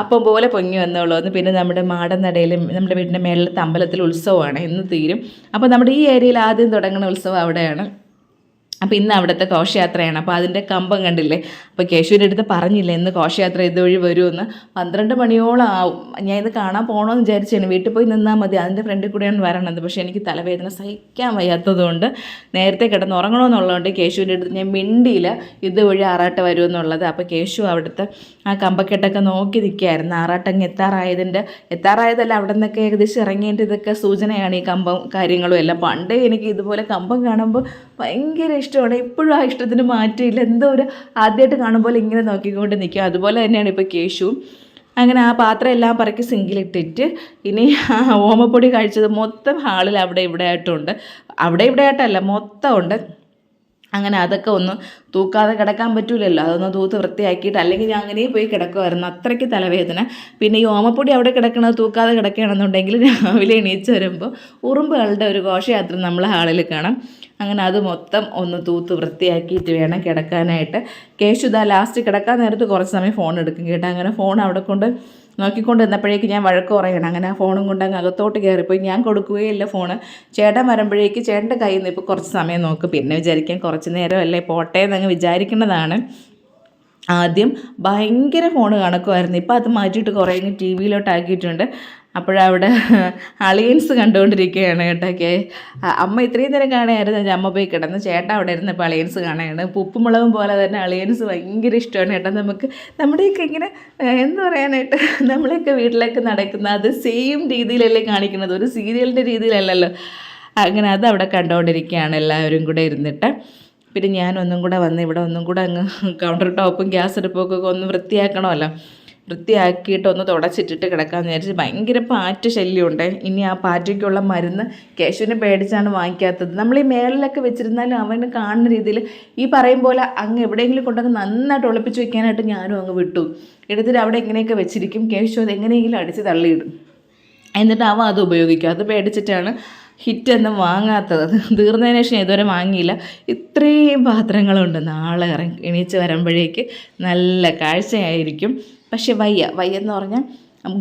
അപ്പം പോലെ പൊങ്ങി വന്നോളൂ. പിന്നെ നമ്മുടെ മാടൻ നടയിലും നമ്മുടെ വീടിന്റെ മേളിലത്തെ അമ്പലത്തിൽ ഉത്സവമാണ്. ഇന്ന് തീരും. അപ്പോൾ നമ്മുടെ ഈ ഏരിയയിൽ ആദ്യം തുടങ്ങുന്ന ഉത്സവം അവിടെയാണ്. അപ്പോൾ ഇന്ന് അവിടുത്തെ ഘോഷയാത്രയാണ്. അപ്പോൾ അതിന്റെ കമ്പം കണ്ടില്ലേ? അപ്പോൾ കേശുവിന്റെ അടുത്ത് പറഞ്ഞില്ല ഇന്ന് ഘോഷയാത്ര ഇതുവഴി വരുമെന്ന്. പന്ത്രണ്ട് മണിയോളം ആവും. ഞാൻ ഇത് കാണാൻ പോകണമെന്ന് വിചാരിച്ചാണ് വീട്ടിൽ പോയി നിന്നാൽ മതി. അതിന്റെ ഫ്രണ്ടിൽ കൂടെയാണ് വരണത്. പക്ഷേ എനിക്ക് തലവേദന സഹിക്കാൻ വയ്യാത്തതുകൊണ്ട് നേരത്തെ കിടന്ന് ഉറങ്ങണമെന്നുള്ളതുകൊണ്ട് കേശുവിന്റെ അടുത്ത് ഞാൻ മിണ്ടിയില്ല ഇതുവഴി ആറാട്ട് വരുമെന്നുള്ളത്. അപ്പോൾ കേശു അവിടുത്തെ ആ കമ്പക്കെട്ടൊക്കെ നോക്കി നിൽക്കുകയായിരുന്നു ആറാട്ടങ്ങ് എത്താറായതിന്റെ എത്താറായതല്ല അവിടെ നിന്നൊക്കെ ഏകദേശം ഇറങ്ങിയതിന്റെ ഇതൊക്കെ സൂചനയാണ് ഈ കമ്പം കാര്യങ്ങളും എല്ലാം. പണ്ടേ എനിക്ക് ഇതുപോലെ കമ്പം കാണുമ്പോൾ ഭയങ്കര ഇഷ്ടമാണ്. എപ്പോഴും ആ ഇഷ്ടത്തിന് മാറ്റമില്ല. എന്തോ ഒരു ആദ്യമായിട്ട് കാണുമ്പോൾ ഇങ്ങനെ നോക്കിക്കൊണ്ട് നിൽക്കും അതുപോലെ തന്നെയാണ് ഇപ്പോൾ കേശുവും. അങ്ങനെ ആ പാത്രം എല്ലാം പറക്കി സിങ്കിലിട്ടിട്ട് ഇനി ആ ഓമപ്പൊടി കഴിച്ചത് മൊത്തം ഹാളിൽ അവിടെ ഇവിടെ ആയിട്ടുണ്ട് അവിടെ ഇവിടെ ആയിട്ടല്ല മൊത്തം ഉണ്ട് അങ്ങനെ അതൊക്കെ ഒന്ന് തൂക്കാതെ കിടക്കാൻ പറ്റൂലല്ലോ. അതൊന്ന് തൂത്ത് വൃത്തിയാക്കിയിട്ട് അല്ലെങ്കിൽ ഞാൻ അങ്ങനെ പോയി കിടക്കുമായിരുന്നു. അത്രയ്ക്ക് തലവേദന. പിന്നെ ഈ ഓമപ്പൊടി അവിടെ കിടക്കണത് തൂക്കാതെ കിടക്കുകയാണെന്നുണ്ടെങ്കിൽ രാവിലെ എണീച്ച് വരുമ്പോൾ ഉറുമ്പുകളുടെ ഒരു ഘോഷയാത്ര നമ്മൾ ഹാളിൽ കാണാം. അങ്ങനെ അത് മൊത്തം ഒന്ന് തൂത്ത് വൃത്തിയാക്കിയിട്ട് വേണം കിടക്കാനായിട്ട്. കേശുദാ ലാസ്റ്റ് കിടക്കാൻ നേരത്ത് കുറച്ച് സമയം ഫോൺ എടുക്കും കേട്ടോ. അങ്ങനെ ഫോൺ അവിടെ കൊണ്ട് നോക്കിക്കൊണ്ട് നിന്നപ്പോഴേക്ക് ഞാൻ വഴക്ക് പറയണം. അങ്ങനെ ആ ഫോണും കൊണ്ട് അങ്ങ് അകത്തോട്ട് കയറിപ്പോയി. ഞാൻ കൊടുക്കുകയില്ല ഫോണ് ചേട്ടൻ വരുമ്പോഴേക്ക് ചേട്ടന്റെ കയ്യിൽ നിന്ന് ഇപ്പോൾ കുറച്ച് സമയം നോക്കും. പിന്നെ വിചാരിക്കാൻ കുറച്ച് നേരമല്ലേ പോട്ടെ എന്നങ്ങ് വിചാരിക്കുന്നതാണ്. ആദ്യം ഭയങ്കര ഫോൺ കണക്കുമായിരുന്നു ഇപ്പോൾ അത് മാറ്റിയിട്ട് കുറേ ടി വിയിലോട്ടാക്കിയിട്ടുണ്ട് അപ്പോഴവിടെ അളിയൻസ് കണ്ടുകൊണ്ടിരിക്കുകയാണ് കേട്ടോ കേ അമ്മ ഇത്രയും നേരം കാണുകയായിരുന്നു. എന്റെ അമ്മ പോയി കിടന്ന് ചേട്ടൻ അവിടെ ഇരുന്നപ്പോൾ അളിയൻസ് കാണുകയാണ്. പുപ്പുമുളകും പോലെ തന്നെ അളിയൻസ് ഭയങ്കര ഇഷ്ടമാണ് കേട്ടോ നമുക്ക് നമ്മുടെയൊക്കെ ഇങ്ങനെ എന്ത് പറയാനായിട്ട് നമ്മളെയൊക്കെ വീട്ടിലേക്ക് നടക്കുന്ന അത് സെയിം രീതിയിലല്ലേ കാണിക്കുന്നത്. ഒരു സീരിയലിന്റെ രീതിയിലല്ലല്ലോ. അങ്ങനെ അത് അവിടെ കണ്ടുകൊണ്ടിരിക്കുകയാണ് എല്ലാവരും കൂടെ ഇരുന്നിട്ട്. പിന്നെ ഞാനൊന്നും കൂടെ വന്ന് ഇവിടെ ഒന്നും കൂടെ അങ്ങ് കൗണ്ടർ ടോപ്പും ഗ്യാസ് അടുപ്പൊക്കെ ഒന്ന് വൃത്തിയാക്കണമല്ലോ. വൃത്തിയാക്കിയിട്ട് ഒന്ന് തുടച്ചിട്ടിട്ട് കിടക്കാമെന്ന് വിചാരിച്ച് ഭയങ്കര പാറ്റ് ശല്യമുണ്ട്. ഇനി ആ പാറ്റയ്ക്കുള്ള മരുന്ന് കേശുവിനെ പേടിച്ചാണ് വാങ്ങിക്കാത്തത്. നമ്മൾ ഈ മേളിലൊക്കെ വെച്ചിരുന്നാലും അവന് കാണുന്ന രീതിയിൽ ഈ പറയും പോലെ അങ്ങ് എവിടെയെങ്കിലും കൊണ്ടങ്ങ് നന്നായിട്ട് ഒളിപ്പിച്ച് വെക്കാനായിട്ട് ഞാനും അങ്ങ് വിട്ടു. എടുത്തിട്ട് അവിടെ എങ്ങനെയൊക്കെ വെച്ചിരിക്കും കേശു അത് എങ്ങനെയെങ്കിലും അടിച്ച് തള്ളിയിടും. എന്നിട്ട് അവ അത് ഉപയോഗിക്കും. അത് പേടിച്ചിട്ടാണ് ഹിറ്റൊന്നും വാങ്ങാത്തത്. തീർന്നതിന് ശേഷം ഇതുവരെ വാങ്ങിയില്ല. ഇത്രയും പാത്രങ്ങളുണ്ട്. നാളെ ഇറങ്ങി എണീച്ച് വരുമ്പോഴേക്ക് നല്ല കാഴ്ചയായിരിക്കും. പക്ഷെ വയ്യ. വയ്യെന്ന് പറഞ്ഞാൽ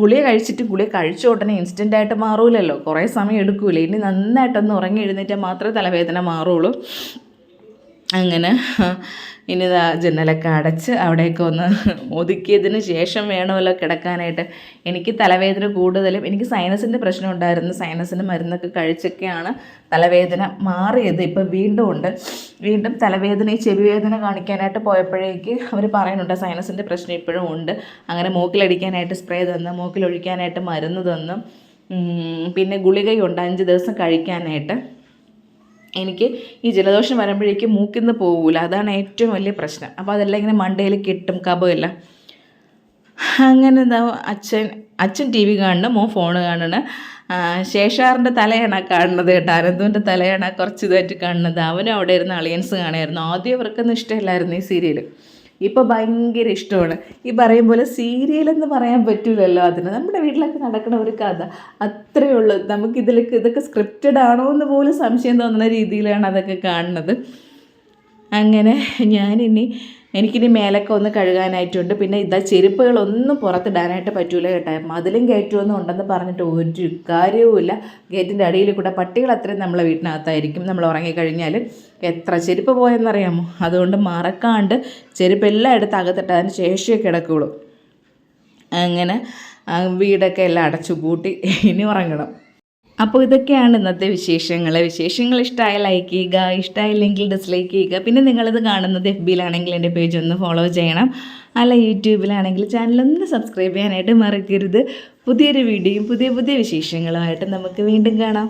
ഗുളിക കഴിച്ചിട്ട് ഗുളിക കഴിച്ച ഉടനെ ഇൻസ്റ്റന്റായിട്ട് മാറൂലല്ലോ. കുറേ സമയം എടുക്കൂലേ. ഇനി നന്നായിട്ടൊന്ന് ഉറങ്ങി എഴുന്നേറ്റാൽ മാത്രമേ തലവേദന മാറുള്ളൂ. അങ്ങനെ ഇനി ഇതാ ജനലൊക്കെ അടച്ച് അവിടെയൊക്കെ ഒന്ന് ഒതുക്കിയതിന് ശേഷം വേണമല്ലോ കിടക്കാനായിട്ട്. എനിക്ക് തലവേദന കൂടുതലും എനിക്ക് സൈനസിന്റെ പ്രശ്നം ഉണ്ടായിരുന്നു. സൈനസിന്റെ മരുന്നൊക്കെ കഴിച്ചൊക്കെയാണ് തലവേദന മാറിയത്. ഇപ്പോൾ വീണ്ടും ഉണ്ട്. വീണ്ടും തലവേദന ഈ ചെവി വേദന കാണിക്കാനായിട്ട് പോയപ്പോഴേക്ക് അവർ പറയുന്നുണ്ട് സൈനസിന്റെ പ്രശ്നം ഇപ്പോഴും ഉണ്ട്. അങ്ങനെ മൂക്കിലടിക്കാനായിട്ട് സ്പ്രേ തന്നു മൂക്കിലൊഴിക്കാനായിട്ട് മരുന്ന് തന്നു. പിന്നെ ഗുളികയുണ്ട് അഞ്ച് ദിവസം കഴിക്കാനായിട്ട്. എനിക്ക് ഈ ജലദോഷം വരുമ്പോഴേക്കും മൂക്കിൽ നിന്ന് പോകൂല അതാണ് ഏറ്റവും വലിയ പ്രശ്നം. അപ്പോൾ അതെല്ലാം ഇങ്ങനെ മണ്ടയിൽ കിട്ടും കപമില്ല അങ്ങനെ എന്താ അച്ഛൻ അച്ഛൻ ടി വി കാണണം മോൻ ഫോൺ കാണണം. ശേഷാറിന്റെ തലയാണ് കാണുന്നത് കേട്ടോ. അനന്തുവിന്റെ തലയാണ് കുറച്ച് ഇതായിട്ട് കാണുന്നത്. അവനും അവിടെ ഇരുന്ന് അളിയൻസ് കാണുമായിരുന്നു. ആദ്യം അവർക്കൊന്നും ഇഷ്ടമില്ലായിരുന്നു ഈ സീരിയൽ ഇപ്പോൾ ഭയങ്കര ഇഷ്ടമാണ്. ഈ പറയും പോലെ സീരിയൽ എന്ന് പറയാൻ പറ്റില്ലല്ലോ അതിന്. നമ്മുടെ വീട്ടിലൊക്കെ നടക്കുന്ന ഒരു കഥ. അത്രയേ ഉള്ളൂ. നമുക്ക് ഇതിലൊക്കെ ഇതൊക്കെ സ്ക്രിപ്റ്റഡ് ആണോ എന്ന് പോലും സംശയം തോന്നുന്ന രീതിയിലാണ് അതൊക്കെ കാണുന്നത്. അങ്ങനെ ഞാനിനി എനിക്കിനി മേലൊക്കെ ഒന്ന് കഴുകാനായിട്ടുണ്ട്. പിന്നെ ഇതാ ചെരുപ്പുകളൊന്നും പുറത്തിടാനായിട്ട് പറ്റൂല കേട്ടോ. മതിലും കയറ്റുമൊന്നും ഉണ്ടെന്ന് പറഞ്ഞിട്ട് ഒരു കാര്യവുമില്ല. ഗേറ്റിന്റെ അടിയിൽ കൂടെ പട്ടികൾ അത്രയും നമ്മളെ വീട്ടിനകത്തായിരിക്കും. നമ്മൾ ഉറങ്ങിക്കഴിഞ്ഞാൽ എത്ര ചെരുപ്പ് പോയെന്നറിയാമോ? അതുകൊണ്ട് മറക്കാണ്ട് ചെരുപ്പ് എല്ലാം എടുത്ത് അകത്തിട്ടതിന് ശേഷമേ കിടക്കുകയുള്ളൂ അങ്ങനെ വീടൊക്കെ എല്ലാം അടച്ചു പൂട്ടി ഇനി ഉറങ്ങണം. അപ്പോൾ ഇതൊക്കെയാണ് ഇന്നത്തെ വിശേഷങ്ങൾ വിശേഷങ്ങൾ ഇഷ്ടമായ ലൈക്ക് ചെയ്യുക ഇഷ്ടമായില്ലെങ്കിൽ ഡിസ്ലൈക്ക് ചെയ്യുക. പിന്നെ നിങ്ങളിത് കാണുന്നത് എഫ് ബിയിലാണെങ്കിൽ എന്റെ പേജ് ഒന്ന് ഫോളോ ചെയ്യണം. അല്ല യൂട്യൂബിലാണെങ്കിൽ ചാനലൊന്ന് സബ്സ്ക്രൈബ് ചെയ്യാനായിട്ട് മറക്കരുത്. പുതിയൊരു വീഡിയോയും പുതിയ പുതിയ വിശേഷങ്ങളുമായിട്ട് നമുക്ക് വീണ്ടും കാണാം.